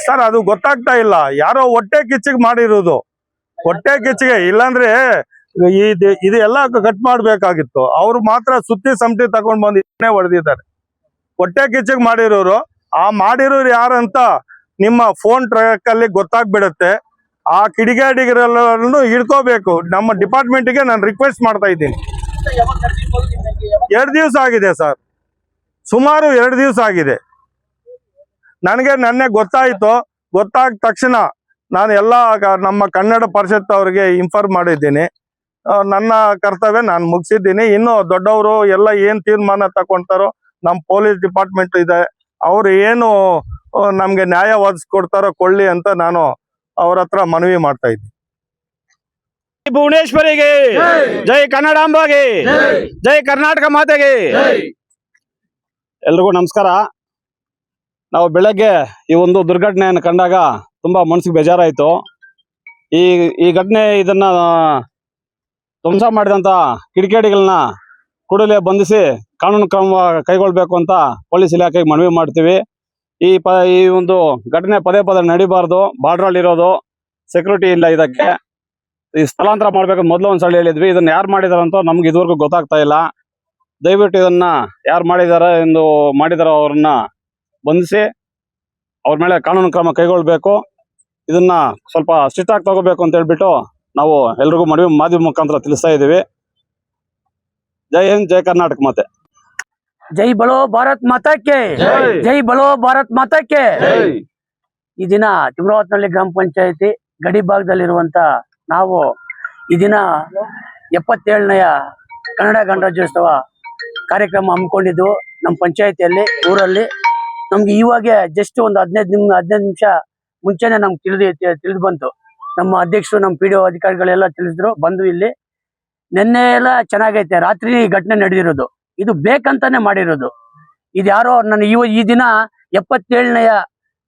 ಸರ್ ಅದು ಗೊತ್ತಾಗ್ತಾ ಇಲ್ಲ. ಯಾರೋ ಹೊಟ್ಟೆ ಕಿಚ್ಚಿಗೆ ಮಾಡಿರೋದು. ಹೊಟ್ಟೆ ಕಿಚ್ಚಿಗೆ ಇಲ್ಲಾಂದ್ರೆ ಇದು ಇದು ಎಲ್ಲ ಕಟ್ ಮಾಡ್ಬೇಕಾಗಿತ್ತು. ಅವ್ರು ಮಾತ್ರ ಸುತ್ತಿ ಸಮಟಿ ತಗೊಂಡ್ ಬಂದು ಇದನ್ನೇ ಹೊಡೆದಿದ್ದಾರೆ. ಹೊಟ್ಟೆ ಕಿಚ್ಚಿಗೆ ಮಾಡಿರೋರು ಆ ಮಾಡಿರೋರು ಯಾರಂತ ನಿಮ್ಮ ಫೋನ್ ಟ್ರ್ಯಾಕ್ ಅಲ್ಲಿ ಗೊತ್ತಾಗ್ಬಿಡತ್ತೆ. ಆ ಕಿಡಿಗೇಡಿಗರೆಲ್ಲರನ್ನು ಹಿಡ್ಕೋಬೇಕು. ನಮ್ಮ ಡಿಪಾರ್ಟ್ಮೆಂಟ್ಗೆ ನಾನು ರಿಕ್ವೆಸ್ಟ್ ಮಾಡ್ತಾ ಇದ್ದೀನಿ. ಎರಡು ದಿವಸ ಆಗಿದೆ ಸರ್. ಸುಮಾರು ಎರಡು ದಿವಸ ಆಗಿದೆ. ನನಗೆ ನೆನ್ನೆ ಗೊತ್ತಾಯಿತು. ಗೊತ್ತಾದ ತಕ್ಷಣ ನಾನು ಎಲ್ಲ ನಮ್ಮ ಕನ್ನಡ ಪರಿಷತ್ ಅವರಿಗೆ ಇನ್ಫಾರ್ಮ್ ಮಾಡಿದ್ದೀನಿ. ನನ್ನ ಕರ್ತವ್ಯ ನಾನು ಮುಗಿಸಿದ್ದೀನಿ. ಇನ್ನು ದೊಡ್ಡವರು ಎಲ್ಲ ಏನ್ ತೀರ್ಮಾನ ತಗೊಂತಾರೋ ನಮ್ಮ ಪೊಲೀಸ್ ಡಿಪಾರ್ಟ್ಮೆಂಟ್ ಇದೆ. ಅವ್ರು ಏನು ನಮಗೆ ನಮ್ಗೆ ನ್ಯಾಯ ಒದಗಿಸ್ಕೊಡ್ತಾರೋ ಕೊಳ್ಳಿ ಅಂತ ನಾನು ಅವ್ರ ಹತ್ರ ಮನವಿ ಮಾಡ್ತಾ ಇದ್ದೀನಿ. ಭುವನೇಶ್ವರಿಗೆ ಜೈ. ಕನ್ನಡಾಂಬಾಗೆ ಜೈ. ಕರ್ನಾಟಕ ಮಾತೆಗೆ. ಎಲ್ರಿಗೂ ನಮಸ್ಕಾರ. ನಾವು ಬೆಳಗ್ಗೆ ಈ ಒಂದು ದುರ್ಘಟನೆಯನ್ನು ಕಂಡಾಗ ತುಂಬಾ ಮನಸ್ಸಿಗೆ ಬೇಜಾರಾಯಿತು. ಈ ಈ ಘಟನೆ ಇದನ್ನ ಧ್ವಂಸ ಮಾಡಿದಂತ ಕಿಡಿಕೇಡಿಗಳನ್ನ ಕೂಡಲೇ ಬಂಧಿಸಿ ಕಾನೂನು ಕ್ರಮ ಕೈಗೊಳ್ಬೇಕು ಅಂತ ಪೊಲೀಸ್ ಇಲಾಖೆಗೆ ಮನವಿ ಮಾಡ್ತೀವಿ. ಈ ಪ, ಈ ಒಂದು ಘಟನೆ ಪದೇ ಪದೇ ನಡಿಬಾರ್ದು, ಬಾರ್ಡ್ರಲ್ಲಿ ಇರೋದು ಸೆಕ್ಯೂರಿಟಿ ಇಲ್ಲ ಇದಕ್ಕೆ. ಈ ಸ್ಥಳಾಂತರ ಮಾಡ್ಬೇಕಂತ ಮೊದಲು ಒಂದ್ಸಲ ಹೇಳಿದ್ವಿ. ಇದನ್ನ ಯಾರು ಮಾಡಿದಾರಂತ ನಮ್ಗೆ ಇದುವರೆಗೂ ಗೊತ್ತಾಗ್ತಾ ಇಲ್ಲ. ದಯವಿಟ್ಟು ಇದನ್ನ ಯಾರು ಮಾಡಿದಾರ ಎಂದು ಮಾಡಿದಾರ ಅವ್ರನ್ನ ಬಂಧಿಸಿ ಅವ್ರ ಮೇಲೆ ಕಾನೂನು ಕ್ರಮ ಕೈಗೊಳ್ಬೇಕು. ಇದನ್ನ ಸ್ವಲ್ಪ ಸ್ಟ್ರಿಕ್ಟ್ ಆಗಿ ತಗೋಬೇಕು ಅಂತ ಹೇಳ್ಬಿಟ್ಟು ನಾವು ಎಲ್ರಿಗೂ ಮನವಿ ಮಾಧ್ಯಮ ಮುಖಾಂತರ ತಿಳಿಸ್ತಾ ಇದ್ದೀವಿ. ಜೈ ಹಿಂದ್ ಜೈ ಕರ್ನಾಟಕ ಮತ್ತೆ ಜೈ ಬಲೋ ಭಾರತ್ ಮಾತಾಕೆ ಜೈ. ಬಲೋ ಭಾರತ್ ಮಾತಾಕ್ಕೆ. ಈ ದಿನ ತಿಮ್ರಾವತ್ನಹಳ್ಳಿ ಗ್ರಾಮ ಪಂಚಾಯತಿ ಗಡಿ ಭಾಗದಲ್ಲಿರುವಂತ ನಾವು ಈ ದಿನ ಎಪ್ಪತ್ತೇಳನೆಯ ಕನ್ನಡ ಗಣರಾಜ್ಯೋತ್ಸವ ಕಾರ್ಯಕ್ರಮ ಹಮ್ಮಿಕೊಂಡಿದ್ದು ನಮ್ಮ ಪಂಚಾಯತಿಯಲ್ಲಿ, ಊರಲ್ಲಿ. ನಮ್ಗೆ ಇವಾಗೆ ಜಸ್ಟ್ ಒಂದು ಹದಿನೈದು ನಿಮ್, ಹದಿನೈದು ನಿಮಿಷ ಮುಂಚೆನೆ ನಮ್ಗೆ ತಿಳಿದು ತಿಳಿದು ಬಂತು. ನಮ್ಮ ಅಧ್ಯಕ್ಷರು, ನಮ್ಮ ಪಿ ಡಿ ಅಧಿಕಾರಿಗಳೆಲ್ಲ ತಿಳಿಸಿದ್ರು ಬಂದು ಇಲ್ಲಿ. ನಿನ್ನೆ ಎಲ್ಲ ಚೆನ್ನಾಗೈತೆ. ರಾತ್ರಿ ಈ ಘಟನೆ ನಡೆದಿರೋದು. ಇದು ಬೇಕಂತಾನೆ ಮಾಡಿರೋದು. ಇದು ಯಾರೋ ನಾನು ಇವ ಈ ದಿನ ಎಪ್ಪತ್ತೇಳನೆಯ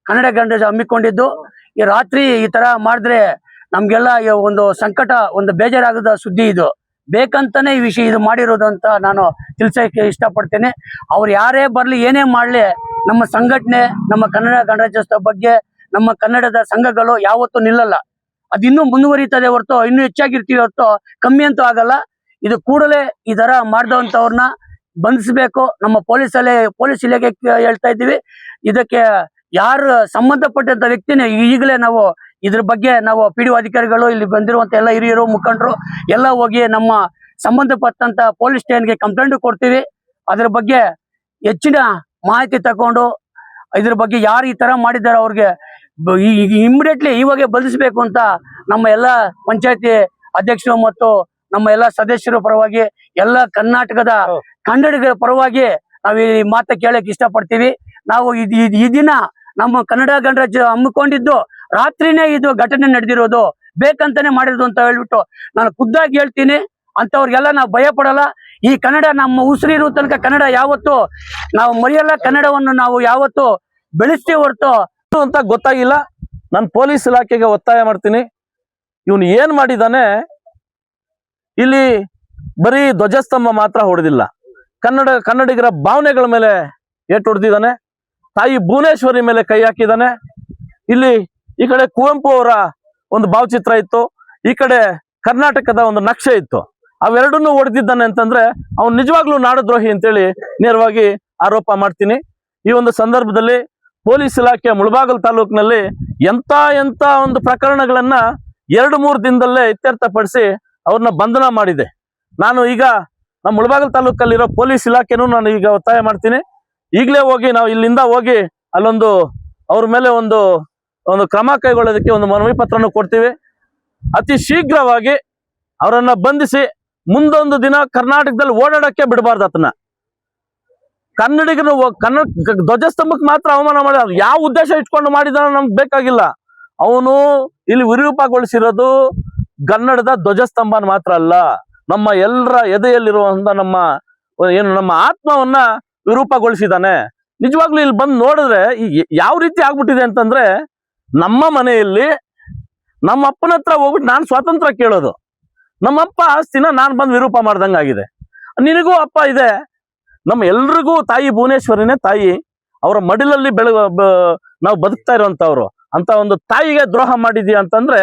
ಕನ್ನಡ ಗಂಡ ಹಮ್ಮಿಕೊಂಡಿದ್ದು. ಈ ರಾತ್ರಿ ಈ ತರ ಮಾಡಿದ್ರೆ ನಮ್ಗೆಲ್ಲ ಒಂದು ಸಂಕಟ, ಒಂದು ಬೇಜಾರಾಗದ ಸುದ್ದಿ ಇದು. ಬೇಕಂತಾನೆ ಈ ವಿಷಯ ಇದು ಮಾಡಿರೋದು ಅಂತ ನಾನು ತಿಳ್ಸಕ್ಕೆ ಇಷ್ಟಪಡ್ತೇನೆ. ಅವ್ರು ಯಾರೇ ಬರ್ಲಿ, ಏನೇ ಮಾಡ್ಲಿ, ನಮ್ಮ ಸಂಘಟನೆ, ನಮ್ಮ ಕನ್ನಡ ಗಣರಾಜ್ಯೋತ್ಸವ ಬಗ್ಗೆ ನಮ್ಮ ಕನ್ನಡದ ಸಂಘಗಳು ಯಾವತ್ತೂ ನಿಲ್ಲಲ್ಲ. ಅದಿನ್ನೂ ಮುಂದುವರಿತದೆ ಹೊರತು, ಇನ್ನೂ ಹೆಚ್ಚಾಗಿರ್ತೀವಿ ಹೊರತು, ಕಮ್ಮಿ ಅಂತೂ ಆಗಲ್ಲ. ಇದು ಕೂಡಲೇ ಈ ತರ ಮಾಡಿದವಂತವ್ರನ್ನ ಬಂಧಿಸಬೇಕು. ನಮ್ಮ ಪೊಲೀಸಲ್ಲೇ ಪೊಲೀಸ್ ಇಲಾಖೆ ಹೇಳ್ತಾ ಇದ್ದೀವಿ. ಇದಕ್ಕೆ ಯಾರು ಸಂಬಂಧಪಟ್ಟಂತ ವ್ಯಕ್ತಿನೇ ಈಗಲೇ ನಾವು ಇದ್ರ ಬಗ್ಗೆ ನಾವು ಪಿ ಡಿ ಅಧಿಕಾರಿಗಳು ಇಲ್ಲಿ ಬಂದಿರುವಂತ ಎಲ್ಲ ಹಿರಿಯರು ಮುಖಂಡರು ಎಲ್ಲ ಹೋಗಿ ನಮ್ಮ ಸಂಬಂಧಪಟ್ಟಂತ ಪೊಲೀಸ್ ಸ್ಟೇಷನ್ಗೆ ಕಂಪ್ಲೇಂಟ್ ಕೊಡ್ತೀವಿ. ಅದ್ರ ಬಗ್ಗೆ ಹೆಚ್ಚಿನ ಮಾಹಿತಿ ತಕೊಂಡು ಇದ್ರ ಬಗ್ಗೆ ಯಾರು ಈ ತರ ಮಾಡಿದ್ದಾರೆ ಅವ್ರಿಗೆ ಇಮಿಡಿಯೇಟ್ಲಿ ಇವಾಗ ಬಂಧಿಸಬೇಕು ಅಂತ ನಮ್ಮ ಎಲ್ಲ ಪಂಚಾಯತಿ ಅಧ್ಯಕ್ಷರು ಮತ್ತು ನಮ್ಮ ಎಲ್ಲ ಸದಸ್ಯರ ಪರವಾಗಿ ಎಲ್ಲ ಕರ್ನಾಟಕದ ಕನ್ನಡಿಗರ ಪರವಾಗಿ ನಾವು ಈ ಮಾತ ಕೇಳಕ್ ಇಷ್ಟಪಡ್ತೀವಿ. ನಾವು ಈ ದಿನ ನಮ್ಮ ಕನ್ನಡ ಗಣರಾಜ್ಯ ಹಮ್ಮಿಕೊಂಡಿದ್ದು ರಾತ್ರಿನೇ ಇದು ಘಟನೆ ನಡೆದಿರೋದು ಬೇಕಂತಾನೆ ಮಾಡಿರೋದು ಅಂತ ಹೇಳ್ಬಿಟ್ಟು ನಾನು ಖುದ್ದಾಗಿ ಹೇಳ್ತೀನಿ ಅಂತವ್ರಿಗೆಲ್ಲ ನಾವು ಭಯ ಪಡಲ್ಲ. ಈ ಕನ್ನಡ ನಮ್ಮ ಉಸಿರಿರೋ ತನಕ ಕನ್ನಡ ಯಾವತ್ತು ನಾವು ಮರೆಯಲ್ಲ, ಕನ್ನಡವನ್ನು ನಾವು ಯಾವತ್ತು ಬೆಳೆಸ್ತೀವಿ ಹೊರತು. ಅಂತ ಗೊತ್ತಾಗಿಲ್ಲ. ನಾನು ಪೊಲೀಸ್ ಇಲಾಖೆಗೆ ಒತ್ತಾಯ ಮಾಡ್ತೀನಿ. ಇವನು ಏನ್ ಮಾಡಿದಾನೆ? ಇಲ್ಲಿ ಬರೀ ಧ್ವಜಸ್ತಂಭ ಮಾತ್ರ ಹೊಡೆದಿಲ್ಲ. ಕನ್ನಡ, ಕನ್ನಡಿಗರ ಭಾವನೆಗಳ ಮೇಲೆ ಏಟು ಹೊಡೆದಿದ್ದಾನೆ. ತಾಯಿ ಭುವನೇಶ್ವರಿ ಮೇಲೆ ಕೈ ಹಾಕಿದ್ದಾನೆ. ಇಲ್ಲಿ ಈ ಕಡೆ ಕುವೆಂಪು ಅವರ ಒಂದು ಭಾವಚಿತ್ರ ಇತ್ತು, ಈ ಕಡೆ ಕರ್ನಾಟಕದ ಒಂದು ನಕ್ಷೆ ಇತ್ತು. ಅವೆರಡನ್ನೂ ಹೊಡೆದಿದ್ದಾನೆ ಅಂತಂದ್ರೆ ಅವನು ನಿಜವಾಗ್ಲೂ ನಾಡದ್ರೋಹಿ ಅಂತೇಳಿ ನೇರವಾಗಿ ಆರೋಪ ಮಾಡ್ತೀನಿ. ಈ ಒಂದು ಸಂದರ್ಭದಲ್ಲಿ ಪೊಲೀಸ್ ಇಲಾಖೆ ಮುಳಬಾಗಲ್ ತಾಲೂಕಿನಲ್ಲಿ ಎಂತ ಎಂತ ಒಂದು ಪ್ರಕರಣಗಳನ್ನ ಎರಡು ಮೂರು ದಿನದಲ್ಲೇ ಇತ್ಯರ್ಥಪಡಿಸಿ ಅವ್ರನ್ನ ಬಂಧನ ಮಾಡಿದೆ. ನಾನು ಈಗ ನಮ್ಮ ಮುಳಬಾಗಲ್ ತಾಲೂಕಲ್ಲಿರೋ ಪೊಲೀಸ್ ಇಲಾಖೆನೂ ನಾನು ಈಗ ಒತ್ತಾಯ ಮಾಡ್ತೀನಿ. ಈಗಲೇ ಹೋಗಿ ನಾವು ಇಲ್ಲಿಂದ ಹೋಗಿ ಅಲ್ಲೊಂದು ಅವ್ರ ಮೇಲೆ ಒಂದು ಒಂದು ಕ್ರಮ ಕೈಗೊಳ್ಳೋದಕ್ಕೆ ಒಂದು ಮನವಿ ಪತ್ರವನ್ನು ಕೊಡ್ತೀವಿ. ಅತಿ ಶೀಘ್ರವಾಗಿ ಅವರನ್ನ ಬಂಧಿಸಿ ಮುಂದೊಂದು ದಿನ ಕರ್ನಾಟಕದಲ್ಲಿ ಓಡಾಡಕ್ಕೆ ಬಿಡಬಾರ್ದು ಅದನ್ನ ಕನ್ನಡಿಗರು ಕನ್ನಡ ಧ್ವಜಸ್ತಂಭಕ್ಕೆ ಮಾತ್ರ ಅವಮಾನ ಮಾಡಿ ಯಾವ ಉದ್ದೇಶ ಇಟ್ಕೊಂಡು ಮಾಡಿದಾನ ನಮ್ಗೆ ಬೇಕಾಗಿಲ್ಲ. ಅವನು ಇಲ್ಲಿ ವಿರೂಪಗೊಳಿಸಿರೋದು ಕನ್ನಡದ ಧ್ವಜಸ್ತಂಭ ಮಾತ್ರ ಅಲ್ಲ. ನಮ್ಮ ಎಲ್ಲರ ಎದೆಯಲ್ಲಿರುವಂತ ನಮ್ಮ ಏನು ನಮ್ಮ ಆತ್ಮವನ್ನ ವಿರೂಪಗೊಳಿಸಿದಾನೆ ನಿಜವಾಗ್ಲೂ ಇಲ್ಲಿ ಬಂದು ನೋಡಿದ್ರೆ ಯಾವ ರೀತಿ ಆಗ್ಬಿಟ್ಟಿದೆ ಅಂತಂದ್ರೆ ನಮ್ಮ ಮನೆಯಲ್ಲಿ ನಮ್ಮ ಅಪ್ಪನ ಹತ್ರ ಹೋಗ್ಬಿಟ್ಟು ನಾನು ಸ್ವಾತಂತ್ರ್ಯ ಕೇಳೋದು. ನಮ್ಮಪ್ಪ ಆಸ್ತಿನ ನಾನು ಬಂದು ವಿರೂಪ ಮಾಡ್ದಂಗಾಗಿದೆ ನಿನಗೂ ಅಪ್ಪ ಇದೆ. ನಮ್ಮ ಎಲ್ರಿಗೂ ತಾಯಿ ಭುವನೇಶ್ವರಿನೇ ತಾಯಿ. ಅವರ ಮಡಿಲಲ್ಲಿ ಬೆಳ ನಾವು ಬದುಕ್ತಾ ಇರೋಂಥವ್ರು. ಅಂತ ಒಂದು ತಾಯಿಗೆ ದ್ರೋಹ ಮಾಡಿದೀಯ ಅಂತಂದ್ರೆ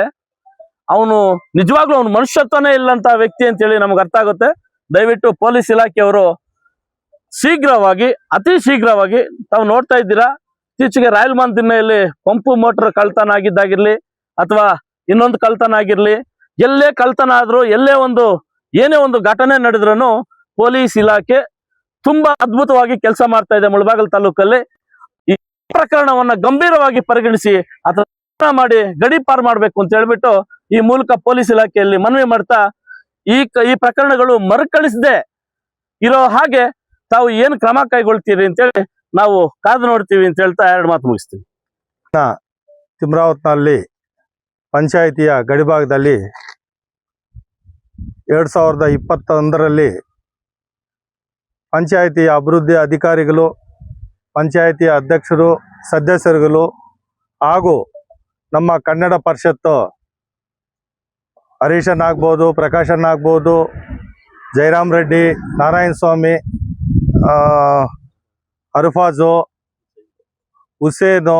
ಅವನು ನಿಜವಾಗ್ಲೂ ಅವನು ಮನುಷ್ಯತ್ವನೇ ಇಲ್ಲಂತ ವ್ಯಕ್ತಿ ಅಂತೇಳಿ ನಮ್ಗೆ ಅರ್ಥ ಆಗುತ್ತೆ. ದಯವಿಟ್ಟು ಪೊಲೀಸ್ ಇಲಾಖೆಯವರು ಶೀಘ್ರವಾಗಿ, ಅತಿ ಶೀಘ್ರವಾಗಿ ತಾವು ನೋಡ್ತಾ ಇದ್ದೀರಾ? ಇತ್ತೀಚೆಗೆ ರಾಯಲ್ ಮಾನ್ ದಿನ್ನೆಯಲ್ಲಿ ಪಂಪು ಮೋಟರ್ ಕಳ್ತನ ಆಗಿದ್ದಾಗಿರ್ಲಿ ಅಥವಾ ಇನ್ನೊಂದು ಕಳ್ತನ ಆಗಿರ್ಲಿ, ಎಲ್ಲೇ ಕಳ್ತನ ಆದ್ರೂ, ಎಲ್ಲೇ ಒಂದು, ಏನೇ ಒಂದು ಘಟನೆ ನಡೆದ್ರೂ ಪೊಲೀಸ್ ಇಲಾಖೆ ತುಂಬಾ ಅದ್ಭುತವಾಗಿ ಕೆಲಸ ಮಾಡ್ತಾ ಇದೆ ಮುಳಬಾಗಲ್ ತಾಲೂಕಲ್ಲಿ. ಈ ಪ್ರಕರಣವನ್ನ ಗಂಭೀರವಾಗಿ ಪರಿಗಣಿಸಿ ಅಥವಾ ಮಾಡಿ ಗಡಿ ಪಾರ್ ಮಾಡ್ಬೇಕು ಅಂತ ಹೇಳ್ಬಿಟ್ಟು ಈ ಮೂಲಕ ಪೊಲೀಸ್ ಇಲಾಖೆಯಲ್ಲಿ ಮನವಿ ಮಾಡ್ತಾ ಈ ಈ ಪ್ರಕರಣಗಳು ಮರುಕಳಿಸದೆ ಇರೋ ಹಾಗೆ ತಾವು ಏನು ಕ್ರಮ ಕೈಗೊಳ್ತೀರಿ ಅಂತೇಳಿ ನಾವು ಕಾದು ನೋಡ್ತೀವಿ ಅಂತ ಹೇಳ್ತಾ ಎರಡು ಮಾತು ಮುಗಿಸ್ತೀವಿ ತಿಮ್ರಾವತ್ನಲ್ಲಿ ಪಂಚಾಯಿತಿಯ ಗಡಿಭಾಗದಲ್ಲಿ ಎರಡು ಸಾವಿರದ ಇಪ್ಪತ್ತೊಂದರಲ್ಲಿ ಪಂಚಾಯಿತಿಯ ಅಭಿವೃದ್ಧಿ ಅಧಿಕಾರಿಗಳು, ಪಂಚಾಯಿತಿಯ ಅಧ್ಯಕ್ಷರು, ಸದಸ್ಯರುಗಳು ಹಾಗೂ ನಮ್ಮ ಕನ್ನಡ ಪರಿಷತ್ತು ಹರೀಶನ್ ಆಗ್ಬೋದು, ಪ್ರಕಾಶನ್ ಆಗ್ಬೋದು, ಜೈರಾಮ್ ರೆಡ್ಡಿ ನಾರಾಯಣ ಸ್ವಾಮಿ ಅರುಫಾಜು, ಹುಸೇನು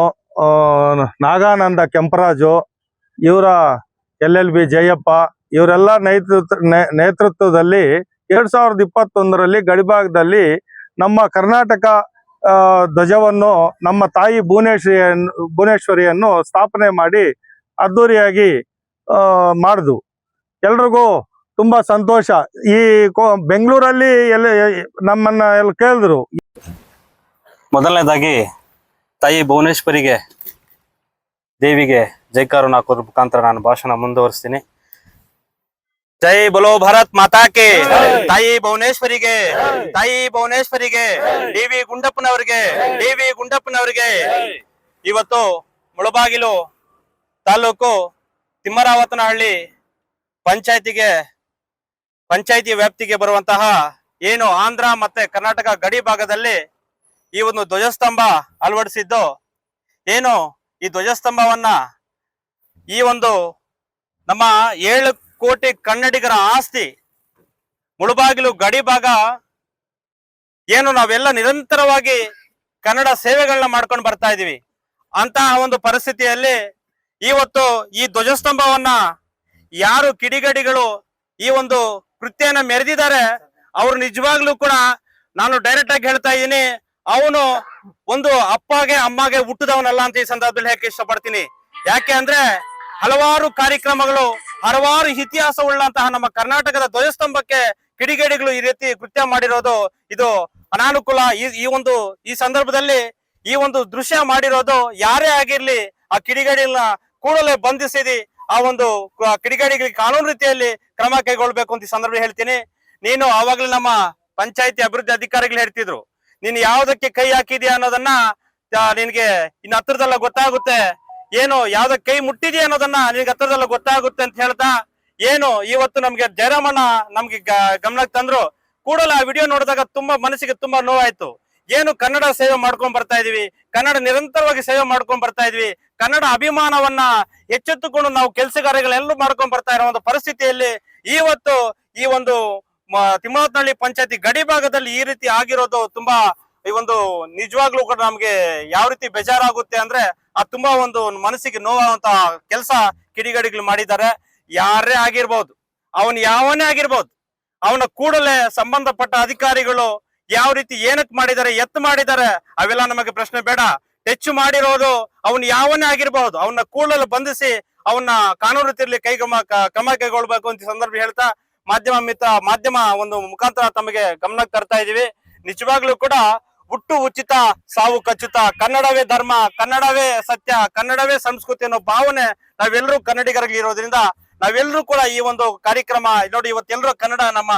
ನಾಗಾನಂದ ಕೆಂಪರಾಜು, ಇವರ ಎಲ್ ಎಲ್ ಬಿ ಜಯಪ್ಪ, ಇವರೆಲ್ಲ ನೇತೃತ್ವ ನೇತೃತ್ವದಲ್ಲಿ ಎರಡ್ ಸಾವಿರದ ಇಪ್ಪತ್ತೊಂದರಲ್ಲಿ ಗಡಿಭಾಗದಲ್ಲಿ ನಮ್ಮ ಕರ್ನಾಟಕ ಧ್ವಜವನ್ನು, ನಮ್ಮ ತಾಯಿ ಭುವನೇಶ್ವರಿಯ ಭುವನೇಶ್ವರಿಯನ್ನು ಸ್ಥಾಪನೆ ಮಾಡಿ ಅದ್ದೂರಿಯಾಗಿ ಮಾಡಿದ್ವು. ಎಲ್ರಿಗೂ ತುಂಬಾ ಸಂತೋಷ. ಈ ಬೆಂಗಳೂರಲ್ಲಿ ಎಲ್ಲ, ನಮ್ಮನ್ನ ಎಲ್ಲ ಕೇಳಿದ್ರು. ಮೊದಲನೇದಾಗಿ ತಾಯಿ ಭುವನೇಶ್ವರಿಗೆ ದೇವಿಗೆ ಜೈಕಾರನ ಹಾಕೋದ್ರ ಮುಖಾಂತರ ನಾನು ಭಾಷಣ ಮುಂದುವರಿಸ್ತೀನಿ. ಜೈ ಬಲೋ ಭಾರತ್ ಮಾತಾಕೆ ತಾಯಿ ಭುವನೇಶ್ವರಿಗೆ ತಾಯಿ ಭುವನೇಶ್ವರಿಗೆ ಡಿ ಗುಂಡಪ್ಪನವರಿಗೆ ಡಿ ವಿ ಗುಂಡಪ್ಪನವರಿಗೆ. ಇವತ್ತು ಮುಳಬಾಗಿಲು ತಾಲೂಕು ತಿಮ್ಮರಾವತನಹಳ್ಳಿ ಪಂಚಾಯತಿಗೆ, ಪಂಚಾಯತಿ ವ್ಯಾಪ್ತಿಗೆ ಬರುವಂತಹ ಏನು ಆಂಧ್ರ ಮತ್ತೆ ಕರ್ನಾಟಕ ಗಡಿ ಭಾಗದಲ್ಲಿ ಈ ಒಂದು ಧ್ವಜಸ್ತಂಭ ಅಳವಡಿಸಿದ್ದು ಏನು? ಈ ಧ್ವಜಸ್ತಂಭವನ್ನ ಈ ಒಂದು ನಮ್ಮ ಏಳು ಕೋಟಿ ಕನ್ನಡಿಗರ ಆಸ್ತಿ, ಮುಳುಬಾಗಿಲು, ಗಡಿ ಭಾಗ ಏನು ನಾವೆಲ್ಲ ನಿರಂತರವಾಗಿ ಕನ್ನಡ ಸೇವೆಗಳನ್ನ ಮಾಡ್ಕೊಂಡು ಬರ್ತಾ ಇದೀವಿ. ಅಂತಹ ಒಂದು ಪರಿಸ್ಥಿತಿಯಲ್ಲಿ ಇವತ್ತು ಈ ಧ್ವಜಸ್ತಂಭವನ್ನ ಯಾರು ಕಿಡಿಗಡಿಗಳು ಈ ಒಂದು ಕೃತ್ಯನ ಮೆರೆದಿದ್ದಾರೆ, ಅವರು ನಿಜವಾಗ್ಲೂ ಕೂಡ ನಾನು ಡೈರೆಕ್ಟ್ ಆಗಿ ಹೇಳ್ತಾ ಇದ್ದೀನಿ ಅವನು ಒಂದು ಅಪ್ಪಗೆ, ಅಮ್ಮಗೆ ಹುಟ್ಟಿದವನಲ್ಲ ಅಂತ ಈ ಸಂದರ್ಭದಲ್ಲಿ ಹೇಳಕ್ಕೆ ಇಷ್ಟಪಡ್ತೀನಿ? ಯಾಕೆ ಅಂದ್ರೆ ಹಲವಾರು ಕಾರ್ಯಕ್ರಮಗಳು, ಹಲವಾರು ಇತಿಹಾಸ ಉಳ್ಳಂತಹ ನಮ್ಮ ಕರ್ನಾಟಕದ ಧ್ವಜಸ್ತಂಭಕ್ಕೆ ಕಿಡಿಗೇಡಿಗಳು ಈ ರೀತಿ ಕೃತ್ಯ ಮಾಡಿರೋದು, ಇದು ಅನಾನುಕೂಲ. ಈ ಒಂದು, ಈ ಸಂದರ್ಭದಲ್ಲಿ ಈ ಒಂದು ದೃಶ್ಯ ಮಾಡಿರೋದು ಯಾರೇ ಆಗಿರ್ಲಿ, ಆ ಕಿಡಿಗೇಡಿಗಳನ್ನ ಕೂಡಲೇ ಬಂಧಿಸಿದಿ, ಆ ಒಂದು ಕಿಡಿಗೇಡಿಗಳಿಗೆ ಕಾನೂನು ರೀತಿಯಲ್ಲಿ ಕ್ರಮ ಕೈಗೊಳ್ಬೇಕು ಅಂತ ಈ ಸಂದರ್ಭದಲ್ಲಿ ಹೇಳ್ತೀನಿ. ನೀನು ಅವಾಗಲೇ ನಮ್ಮ ಪಂಚಾಯತಿ ಅಭಿವೃದ್ಧಿ ಅಧಿಕಾರಿಗಳು ಹೇಳ್ತಿದ್ರು. ನೀನು ಯಾವ್ದಕ್ಕೆ ಕೈ ಹಾಕಿದ್ಯಾ ಅನ್ನೋದನ್ನ ನಿನ್ಗೆ ಇನ್ ಹತ್ರದಲ್ಲ ಗೊತ್ತಾಗುತ್ತೆ. ಏನು ಯಾವ್ದಕ್ಕೆ ಕೈ ಮುಟ್ಟಿದ್ಯಾ ಅನ್ನೋದನ್ನ ನಿನ್ಗೆ ಹತ್ರದಲ್ಲ ಗೊತ್ತಾಗುತ್ತೆ ಅಂತ ಹೇಳ್ತಾ, ಏನು, ಇವತ್ತು ನಮ್ಗೆ ಜಯರಾಮಣ್ಣ ನಮ್ಗೆ ಗಮನಕ್ಕೆ ತಂದ್ರು. ಕೂಡಲೇ ಆ ವಿಡಿಯೋ ನೋಡಿದಾಗ ತುಂಬಾ ಮನಸ್ಸಿಗೆ ತುಂಬಾ ನೋವಾಯ್ತು. ಏನು, ಕನ್ನಡ ಸೇವೆ ಮಾಡ್ಕೊಂಡ್ ಬರ್ತಾ ಇದೀವಿ. ಕನ್ನಡ ನಿರಂತರವಾಗಿ ಸೇವೆ ಮಾಡ್ಕೊಂಡ್ ಬರ್ತಾ ಇದೀವಿ. ಕನ್ನಡ ಅಭಿಮಾನವನ್ನ ಎಚ್ಚೆತ್ತುಕೊಂಡು ನಾವು ಕೆಲಸಗಾರಗಳೆಲ್ಲರೂ ಮಾಡ್ಕೊಂಡ್ ಬರ್ತಾ ಇರೋ ಒಂದು ಪರಿಸ್ಥಿತಿಯಲ್ಲಿ ಇವತ್ತು ಈ ಒಂದು ತಿಮ್ಮನಹಳ್ಳಿ ಪಂಚಾಯತಿ ಗಡಿ ಭಾಗದಲ್ಲಿ ಈ ರೀತಿ ಆಗಿರೋದು ತುಂಬಾ ಈ ಒಂದು ನಿಜವಾಗ್ಲೂ ಕೂಡ ನಮ್ಗೆ ಯಾವ ರೀತಿ ಬೇಜಾರಾಗುತ್ತೆ ಅಂದ್ರೆ ಆ ತುಂಬಾ ಒಂದು ಮನಸ್ಸಿಗೆ ನೋವಾಗುವಂತ ಕೆಲಸ ಕಿಡಿಗಡಿಗಳು ಮಾಡಿದ್ದಾರೆ. ಯಾರೇ ಆಗಿರ್ಬೋದು, ಅವನ್ ಯಾವನೇ ಆಗಿರ್ಬೋದು, ಅವನ ಕೂಡಲೇ ಸಂಬಂಧಪಟ್ಟ ಅಧಿಕಾರಿಗಳು ಯಾವ ರೀತಿ ಏನಕ್ ಮಾಡಿದ್ದಾರೆ, ಎತ್ ಮಾಡಿದ್ದಾರೆ, ಅವೆಲ್ಲ ನಮಗೆ ಪ್ರಶ್ನೆ ಬೇಡ. ಹೆಚ್ಚು ಮಾಡಿರೋದು ಅವನ್ ಯಾವನೇ ಆಗಿರಬಹುದು ಅವನ್ನ ಕೂಡಲೇ ಬಂಧಿಸಿ ಅವನ್ನ ಕಾನೂನು ರೀತಿಯಲ್ಲಿ ಕೈಗಮ ಕ್ರಮ ಕೈಗೊಳ್ಬೇಕು ಅಂತ ಸಂದರ್ಭ ಹೇಳ್ತಾ ಮಾಧ್ಯಮ ಮಿತ್ರ, ಮಾಧ್ಯಮ ಒಂದು ಮುಖಾಂತರ ತಮಗೆ ಗಮನಕ್ಕೆ ತರ್ತಾ ಇದೀವಿ. ನಿಜವಾಗ್ಲೂ ಕೂಡ ಹುಟ್ಟು ಉಚಿತ, ಸಾವು ಖಚಿತ. ಕನ್ನಡವೇ ಧರ್ಮ, ಕನ್ನಡವೇ ಸತ್ಯ, ಕನ್ನಡವೇ ಸಂಸ್ಕೃತಿ ಅನ್ನೋ ಭಾವನೆ ನಾವೆಲ್ಲರೂ ಕನ್ನಡಿಗರಲ್ಲಿ ಇರೋದ್ರಿಂದ ನಾವೆಲ್ಲರೂ ಕೂಡ ಈ ಒಂದು ಕಾರ್ಯಕ್ರಮ, ನೋಡಿ ಇವತ್ತೆಲ್ಲರೂ ಕನ್ನಡ ನಮ್ಮ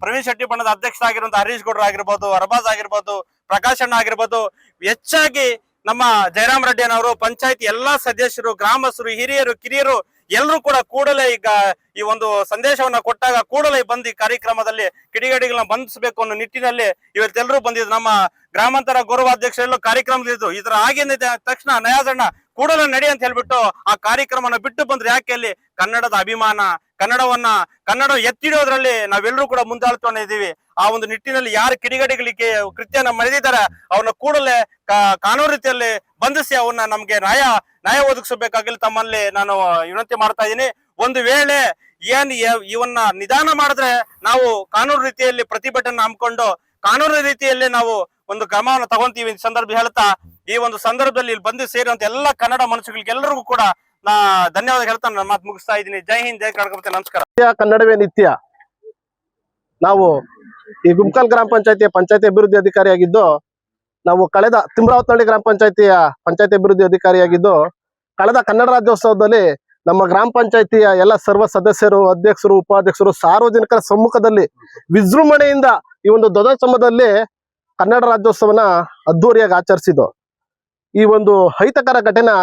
ಪ್ರವೀಣ್ ಶೆಟ್ಟಿ ಬಣ್ಣದ ಅಧ್ಯಕ್ಷರಾಗಿರುವಂತ ಹರೀಶ್ ಗೌಡ್ರು ಆಗಿರ್ಬೋದು ಅರಬಾಜ್ ಆಗಿರ್ಬೋದು, ಪ್ರಕಾಶ್ ಅಣ್ಣ ಆಗಿರ್ಬೋದು, ಹೆಚ್ಚಾಗಿ ನಮ್ಮ ಜಯರಾಮ್ ರೆಡ್ಡಿ ಅವರು ಪಂಚಾಯತ್ ಎಲ್ಲಾ ಸದಸ್ಯರು, ಗ್ರಾಮಸ್ಥರು, ಹಿರಿಯರು, ಕಿರಿಯರು ಎಲ್ಲರೂ ಕೂಡ ಕೂಡಲೇ ಈಗ ಈ ಒಂದು ಸಂದೇಶವನ್ನ ಕೊಟ್ಟಾಗ ಕೂಡಲೇ ಬಂದು ಈ ಕಾರ್ಯಕ್ರಮದಲ್ಲಿ ಕಿಡಿಗೇಡಿಗಳನ್ನ ಬಂಧಿಸಬೇಕು ಅನ್ನೋ ನಿಟ್ಟಿನಲ್ಲಿ ಇವತ್ತೆಲ್ಲರೂ ಬಂದಿದ್ರು ನಮ್ಮ ಗ್ರಾಮಾಂತರ ಗೌರವಾಧ್ಯಕ್ಷರೆಲ್ಲೂ ಕಾರ್ಯಕ್ರಮದಲ್ಲಿದ್ದು ಇದರ ಆಗಿಂದ ತಕ್ಷಣ ನಯಾಸಣ್ಣ ಕೂಡಲೇ ನಡಿ ಅಂತ ಹೇಳ್ಬಿಟ್ಟು ಆ ಕಾರ್ಯಕ್ರಮನ ಬಿಟ್ಟು ಬಂದ್ರೆ. ಯಾಕೆ ಅಲ್ಲಿ? ಕನ್ನಡದ ಅಭಿಮಾನ, ಕನ್ನಡವನ್ನ, ಕನ್ನಡ ಎತ್ತಿಡೋದ್ರಲ್ಲಿ ನಾವೆಲ್ಲರೂ ಕೂಡ ಮುಂದಾಳ್ಕೊಂಡಿದ್ದೀವಿ ಆ ಒಂದು ನಿಟ್ಟಿನಲ್ಲಿ ಯಾರು ಕಿಡಿಗಡಿಗಳಿಗೆ ಕೃತ್ಯನ ಮರೆದಿದ್ದಾರೆ, ಅವ್ರನ್ನ ಕೂಡಲೇ ಕಾನೂನು ರೀತಿಯಲ್ಲಿ ಬಂಧಿಸಿ ಅವನ್ನ ನಮ್ಗೆ ನ್ಯಾಯ ನ್ಯಾಯ ಒದಗಿಸಬೇಕಾಗಿಲ್ಲ ತಮ್ಮಲ್ಲಿ ನಾನು ವಿನಂತಿ ಮಾಡ್ತಾ ಇದ್ದೀನಿ. ಒಂದು ವೇಳೆ ಏನ್ ಇವನ್ನ ನಿಧಾನ ಮಾಡಿದ್ರೆ ನಾವು ಕಾನೂನು ರೀತಿಯಲ್ಲಿ ಪ್ರತಿಭಟನೆ ಹಮ್ಮಿಕೊಂಡು ಕಾನೂನು ರೀತಿಯಲ್ಲಿ ನಾವು ಒಂದು ಕ್ರಮವನ್ನು ತಗೊಂತೀವಿ ಸಂದರ್ಭ ಹೇಳ್ತಾ, ಈ ಒಂದು ಸಂದರ್ಭದಲ್ಲಿ ಇಲ್ಲಿ ಬಂದು ಸೇರಿದಂತ ಎಲ್ಲ ಕನ್ನಡ ಮನುಷ್ಯಗಳಿಗೆ ಎಲ್ಲರಿಗೂ ಕೂಡ ನಾ ಧನ್ಯವಾದ ಹೇಳ್ತಾ ನನ್ನ ಮಾತು ಮುಗಿಸ್ತಾ ಇದ್ದೀನಿ. ಜೈ ಹಿಂದ್, ಜೈ ಕರ್ನಾಟಕ ನಮಸ್ಕಾರ. ಕನ್ನಡವೇ ನಿತ್ಯ. ನಾವು ಈ ಗುಮ್ಕಲ್ ಗ್ರಾಮ ಪಂಚಾಯತಿ ಪಂಚಾಯತಿ ಅಭಿವೃದ್ಧಿ ಅಧಿಕಾರಿಯಾಗಿದ್ದು ನಾವು ಕಳೆದ ತಿಮ್ರಾವತನಹಳ್ಳಿ ಗ್ರಾಮ ಪಂಚಾಯತಿಯ ಪಂಚಾಯತಿ ಅಭಿವೃದ್ಧಿ ಅಧಿಕಾರಿಯಾಗಿದ್ದು, ಕಳೆದ ಕನ್ನಡ ರಾಜ್ಯೋತ್ಸವದಲ್ಲಿ ನಮ್ಮ ಗ್ರಾಮ ಪಂಚಾಯತಿಯ ಎಲ್ಲ ಸರ್ವ ಸದಸ್ಯರು, ಅಧ್ಯಕ್ಷರು, ಉಪಾಧ್ಯಕ್ಷರು ಸಾರ್ವಜನಿಕರ ಸಮ್ಮುಖದಲ್ಲಿ ವಿಜೃಂಭಣೆಯಿಂದ ಈ ಒಂದು ಧ್ವಜಸ್ತಂಭದಲ್ಲಿ ಕನ್ನಡ ರಾಜ್ಯೋತ್ಸವನ ಅದ್ದೂರಿಯಾಗಿ ಆಚರಿಸಿದ್ದು. ಈ ಒಂದು ಅಹಿತಕರ ಘಟನೆ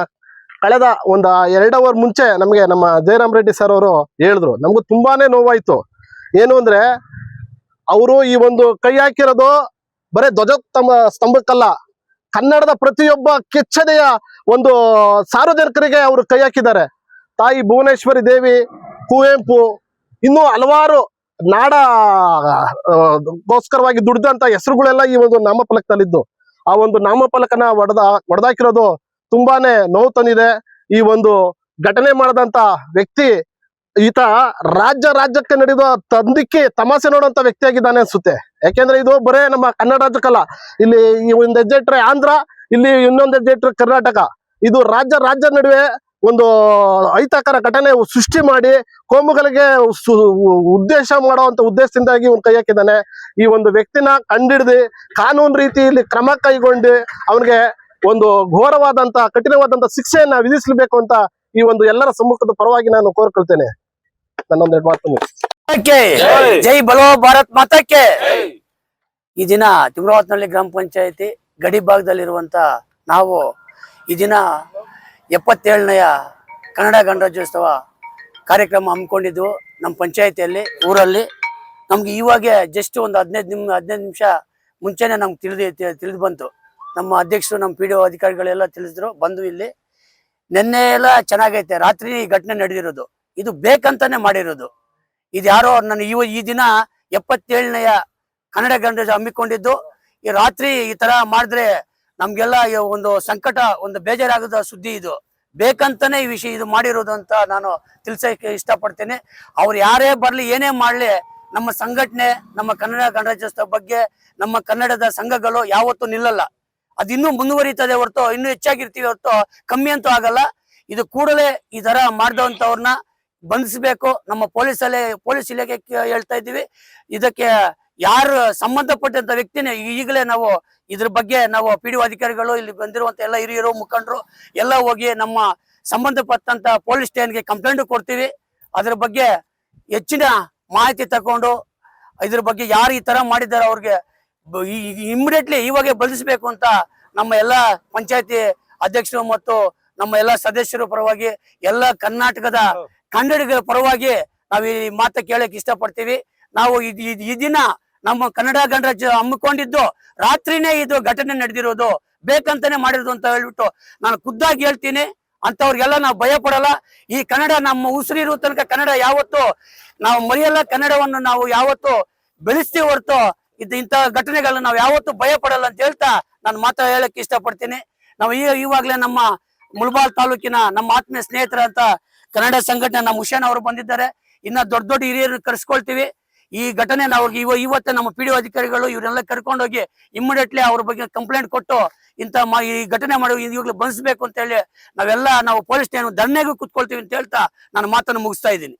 ಕಳೆದ ಒಂದು ಎರಡು ಅವರ್ ಮುಂಚೆ ನಮಗೆ ನಮ್ಮ ಜಯರಾಮ್ ರೆಡ್ಡಿ ಸರ್ ಅವರು ಹೇಳಿದ್ರು. ನಮಗೂ ತುಂಬಾನೇ ನೋವಾಯ್ತು. ಏನು ಅಂದ್ರೆ, ಅವರು ಈ ಒಂದು ಕೈ ಹಾಕಿರೋದು ಬರೇ ಧ್ವಜ ಸ್ತಂಭ ಸ್ತಂಭಕ್ಕಲ್ಲ. ಕನ್ನಡದ ಪ್ರತಿಯೊಬ್ಬ ಕೆಚ್ಚದೆಯ ಒಂದು ಸಾರ್ವಜನಿಕರಿಗೆ ಅವರು ಕೈ ಹಾಕಿದ್ದಾರೆ. ತಾಯಿ ಭುವನೇಶ್ವರಿ ದೇವಿ, ಕುವೆಂಪು, ಇನ್ನೂ ಹಲವಾರು ನಾಡ ಗೋಸ್ಕರವಾಗಿ ದುಡ್ದಂತ ಹೆಸರುಗಳೆಲ್ಲ ಈ ಒಂದು ನಾಮಫಲಕದಲ್ಲಿದ್ದು. ಆ ಒಂದು ನಾಮಫಲಕನ ಒಡೆದ, ಒಡೆದಾಕಿರೋದು ತುಂಬಾನೇ ನೋವು ತಂದಿದೆ. ಈ ಒಂದು ಘಟನೆ ಮಾಡದಂತ ವ್ಯಕ್ತಿ ಈತ ರಾಜ್ಯ ರಾಜ್ಯಕ್ಕೆ ನಡೆಯುವ ತಂದಿಕ್ಕೆ ತಮಾಷೆ ನೋಡುವಂತ ವ್ಯಕ್ತಿಯಾಗಿದ್ದಾನೆ ಅನ್ಸುತ್ತೆ. ಯಾಕೆಂದ್ರೆ ಇದು ಬರೇ ನಮ್ಮ ಕನ್ನಡ ರಾಜ್ಯಕ್ಕಲ್ಲ. ಇಲ್ಲಿ ಈ ಒಂದು ಹೆಜ್ಜೆ ಇಟ್ರೆ ಆಂಧ್ರ, ಇಲ್ಲಿ ಇನ್ನೊಂದು ಹೆಜ್ಜೆ ಇಟ್ರೆ ಕರ್ನಾಟಕ. ಇದು ರಾಜ್ಯ ರಾಜ್ಯ ನಡುವೆ ಒಂದು ಅಹಿತಕರ ಘಟನೆ ಸೃಷ್ಟಿ ಮಾಡಿ ಕೋಮುಗಳಿಗೆ ಉದ್ದೇಶ ಮಾಡುವಂತ ಉದ್ದೇಶದಿಂದಾಗಿ ಇವ್ನು ಕೈ ಹಾಕಿದ್ದಾನೆ. ಈ ಒಂದು ವ್ಯಕ್ತಿನ ಕಂಡಿಡ್ದು ಕಾನೂನು ರೀತಿಯಲ್ಲಿ ಕ್ರಮ ಕೈಗೊಂಡು ಅವನಿಗೆ ಒಂದು ಘೋರವಾದಂತ, ಕಠಿಣವಾದಂತ ಶಿಕ್ಷೆಯನ್ನ ವಿಧಿಸಬೇಕು ಅಂತ ಈ ಒಂದು ಎಲ್ಲರ ಸಮ್ಮುಖದ ಪರವಾಗಿ ನಾನು ಕೋರ್ಕೊಳ್ತೇನೆ. ನನ್ನೊಂದೆರಡು ಮಾತು ಜೈ. ಬಲೋ ಭಾರತ್ ಮಾತಕ್ಕೆ. ಈ ದಿನ ತಿಮ್ರಾವತ್ನಹಳ್ಳಿ ಗ್ರಾಮ ಪಂಚಾಯತಿ ಗಡಿ ಭಾಗದಲ್ಲಿರುವಂತ ನಾವು ಈ ದಿನ ಎಪ್ಪತ್ತೇಳನೆಯ ಕನ್ನಡ ಗಣರಾಜ್ಯೋತ್ಸವ ಕಾರ್ಯಕ್ರಮ ಹಮ್ಮಿಕೊಂಡಿದ್ವು ನಮ್ಮ ಪಂಚಾಯತಿಯಲ್ಲಿ ಊರಲ್ಲಿ. ನಮ್ಗೆ ಇವಾಗ ಜಸ್ಟ್ ಒಂದು ಹದಿನೈದು ನಿಮ್ ಹದಿನೈದು ನಿಮಿಷ ಮುಂಚೆನೆ ನಮ್ಗೆ ತಿಳಿದು ತಿಳಿದು ಬಂತು. ನಮ್ಮ ಅಧ್ಯಕ್ಷರು ನಮ್ಮ ಪಿ ಡಿ ಒ ಅಧಿಕಾರಿಗಳೆಲ್ಲ ತಿಳಿಸಿದ್ರು ಬಂದು ಇಲ್ಲಿ. ನಿನ್ನೆ ಎಲ್ಲ ಚೆನ್ನಾಗೈತೆ. ರಾತ್ರಿ ಈ ಘಟನೆ ನಡೆದಿರೋದು. ಇದು ಬೇಕಂತಾನೆ ಮಾಡಿರೋದು. ಇದು ಯಾರೋ ನಾನು ಇವ ಈ ದಿನ ಎಪ್ಪತ್ತೇಳನೆಯ ಕನ್ನಡ ಗಣರಾಜ್ಯ ಹಮ್ಮಿಕೊಂಡಿದ್ದು. ಈ ರಾತ್ರಿ ಈ ತರ ಮಾಡಿದ್ರೆ ನಮ್ಗೆಲ್ಲ ಒಂದು ಸಂಕಟ, ಒಂದು ಬೇಜಾರಾಗದ ಸುದ್ದಿ ಇದು. ಬೇಕಂತಾನೆ ಈ ವಿಷಯ ಇದು ಮಾಡಿರೋದು ಅಂತ ನಾನು ತಿಳ್ಸಕ್ಕೆ ಇಷ್ಟಪಡ್ತೇನೆ. ಅವ್ರು ಯಾರೇ ಬರ್ಲಿ, ಏನೇ ಮಾಡ್ಲಿ, ನಮ್ಮ ಸಂಘಟನೆ, ನಮ್ಮ ಕನ್ನಡ ಗಣರಾಜ್ಯೋತ್ಸವ ಬಗ್ಗೆ ನಮ್ಮ ಕನ್ನಡದ ಸಂಘಗಳು ಯಾವತ್ತೂ ನಿಲ್ಲಲ್ಲ. ಅದಿನ್ನೂ ಮುಂದುವರಿತದೆ ಹೊರತು, ಇನ್ನೂ ಹೆಚ್ಚಾಗಿರ್ತೀವಿ ಹೊರತು, ಕಮ್ಮಿ ಅಂತೂ ಆಗಲ್ಲ. ಇದು ಕೂಡಲೇ ಈ ತರ ಮಾಡಿದಂಥವ್ರನ್ನ ಬಂಧಿಸಬೇಕು. ನಮ್ಮ ಪೊಲೀಸ್ ಪೊಲೀಸ್ ಇಲಾಖೆ ಹೇಳ್ತಾ ಇದ್ದೀವಿ. ಇದಕ್ಕೆ ಯಾರು ಸಂಬಂಧಪಟ್ಟಂತ ವ್ಯಕ್ತಿನೇ ಈಗಲೇ ನಾವು ಇದ್ರ ಬಗ್ಗೆ ನಾವು ಪಿ ಡಿ ಅಧಿಕಾರಿಗಳು ಇಲ್ಲಿ ಬಂದಿರುವಂತ ಎಲ್ಲ ಹಿರಿಯರು, ಮುಖಂಡರು ಎಲ್ಲ ಹೋಗಿ ನಮ್ಮ ಸಂಬಂಧಪಟ್ಟಂತ ಪೊಲೀಸ್ ಸ್ಟೇಷನ್ಗೆ ಕಂಪ್ಲೇಂಟ್ ಕೊಡ್ತೀವಿ. ಅದ್ರ ಬಗ್ಗೆ ಹೆಚ್ಚಿನ ಮಾಹಿತಿ ತಗೊಂಡು ಇದ್ರ ಬಗ್ಗೆ ಯಾರು ಈ ತರ ಮಾಡಿದ್ದಾರೆ ಅವ್ರಿಗೆ ಇಮಿಡಿಯೇಟ್ಲಿ ಇವಾಗೆ ಬಂಧಿಸಬೇಕು ಅಂತ ನಮ್ಮ ಎಲ್ಲ ಪಂಚಾಯತಿ ಅಧ್ಯಕ್ಷರು ಮತ್ತು ನಮ್ಮ ಎಲ್ಲ ಸದಸ್ಯರು ಪರವಾಗಿ ಎಲ್ಲ ಕರ್ನಾಟಕದ ಕನ್ನಡಿಗರ ಪರವಾಗಿ ನಾವು ಈ ಮಾತ ಕೇಳಕ್ ಇಷ್ಟಪಡ್ತೀವಿ. ನಾವು ಈ ದಿನ ನಮ್ಮ ಕನ್ನಡ ಗಣರಾಜ್ಯ ಹಮ್ಮಿಕೊಂಡಿದ್ದು ರಾತ್ರಿನೇ ಇದು ಘಟನೆ ನಡೆದಿರೋದು. ಬೇಕಂತಾನೆ ಮಾಡಿರೋದು ಅಂತ ಹೇಳ್ಬಿಟ್ಟು ನಾನು ಖುದ್ದಾಗಿ ಹೇಳ್ತೀನಿ. ಅಂತವ್ರಿಗೆಲ್ಲ ನಾವು ಭಯ ಪಡಲ್ಲ. ಈ ಕನ್ನಡ ನಮ್ಮ ಉಸಿರಿರುವ ತನಕ ಕನ್ನಡ ಯಾವತ್ತು ನಾವು ಮರೆಯಲ್ಲ. ಕನ್ನಡವನ್ನು ನಾವು ಯಾವತ್ತು ಬೆಳೆಸ್ತೀವಿ ಹೊರತು ಇದು ಇಂತಹ ಘಟನೆಗಳನ್ನ ನಾವು ಯಾವತ್ತು ಭಯ ಪಡಲ್ಲ ಅಂತ ಹೇಳ್ತಾ ನಾನು ಮಾತ್ರ ಹೇಳಕ್ ಇಷ್ಟಪಡ್ತೀನಿ. ನಾವು ಈ ಇವಾಗಲೇ ನಮ್ಮ ಮುಳಬಾಲ್ ತಾಲೂಕಿನ ನಮ್ಮ ಆತ್ಮೀಯ ಸ್ನೇಹಿತರಂತ ಕನ್ನಡ ಸಂಘಟನೆ ನಮ್ಮ ಹುಷೇನ್ ಅವರು ಬಂದಿದ್ದಾರೆ. ಇನ್ನ ದೊಡ್ಡ ದೊಡ್ಡ ಹಿರಿಯರು ಕರ್ಸ್ಕೊಳ್ತೀವಿ. ಈ ಘಟನೆ ನಾವು ಇವ ಇವತ್ತೇ ನಮ್ಮ ಪಿ ಡಿ ಅಧಿಕಾರಿಗಳು ಇವರೆಲ್ಲ ಕರ್ಕೊಂಡೋಗಿ ಇಮ್ಮಿಡಿಯೇಟ್ಲಿ ಅವ್ರ ಬಗ್ಗೆ ಕಂಪ್ಲೇಂಟ್ ಕೊಟ್ಟು ಮ- ಈ ಘಟನೆ ಮಾಡಿ ಇವಾಗಲೂ ಬಂಧಿಸ್ಬೇಕು ಅಂತ ಹೇಳಿ ನಾವೆಲ್ಲ ನಾವು ಪೊಲೀಸ್ ಠಾಣೆ ಧರಣಿಗೂ ಕುತ್ಕೊಳ್ತೀವಿ ಅಂತ ಹೇಳ್ತಾ ನಾನು ಮಾತನ್ನು ಮುಗಿಸ್ತಾ ಇದ್ದೀನಿ.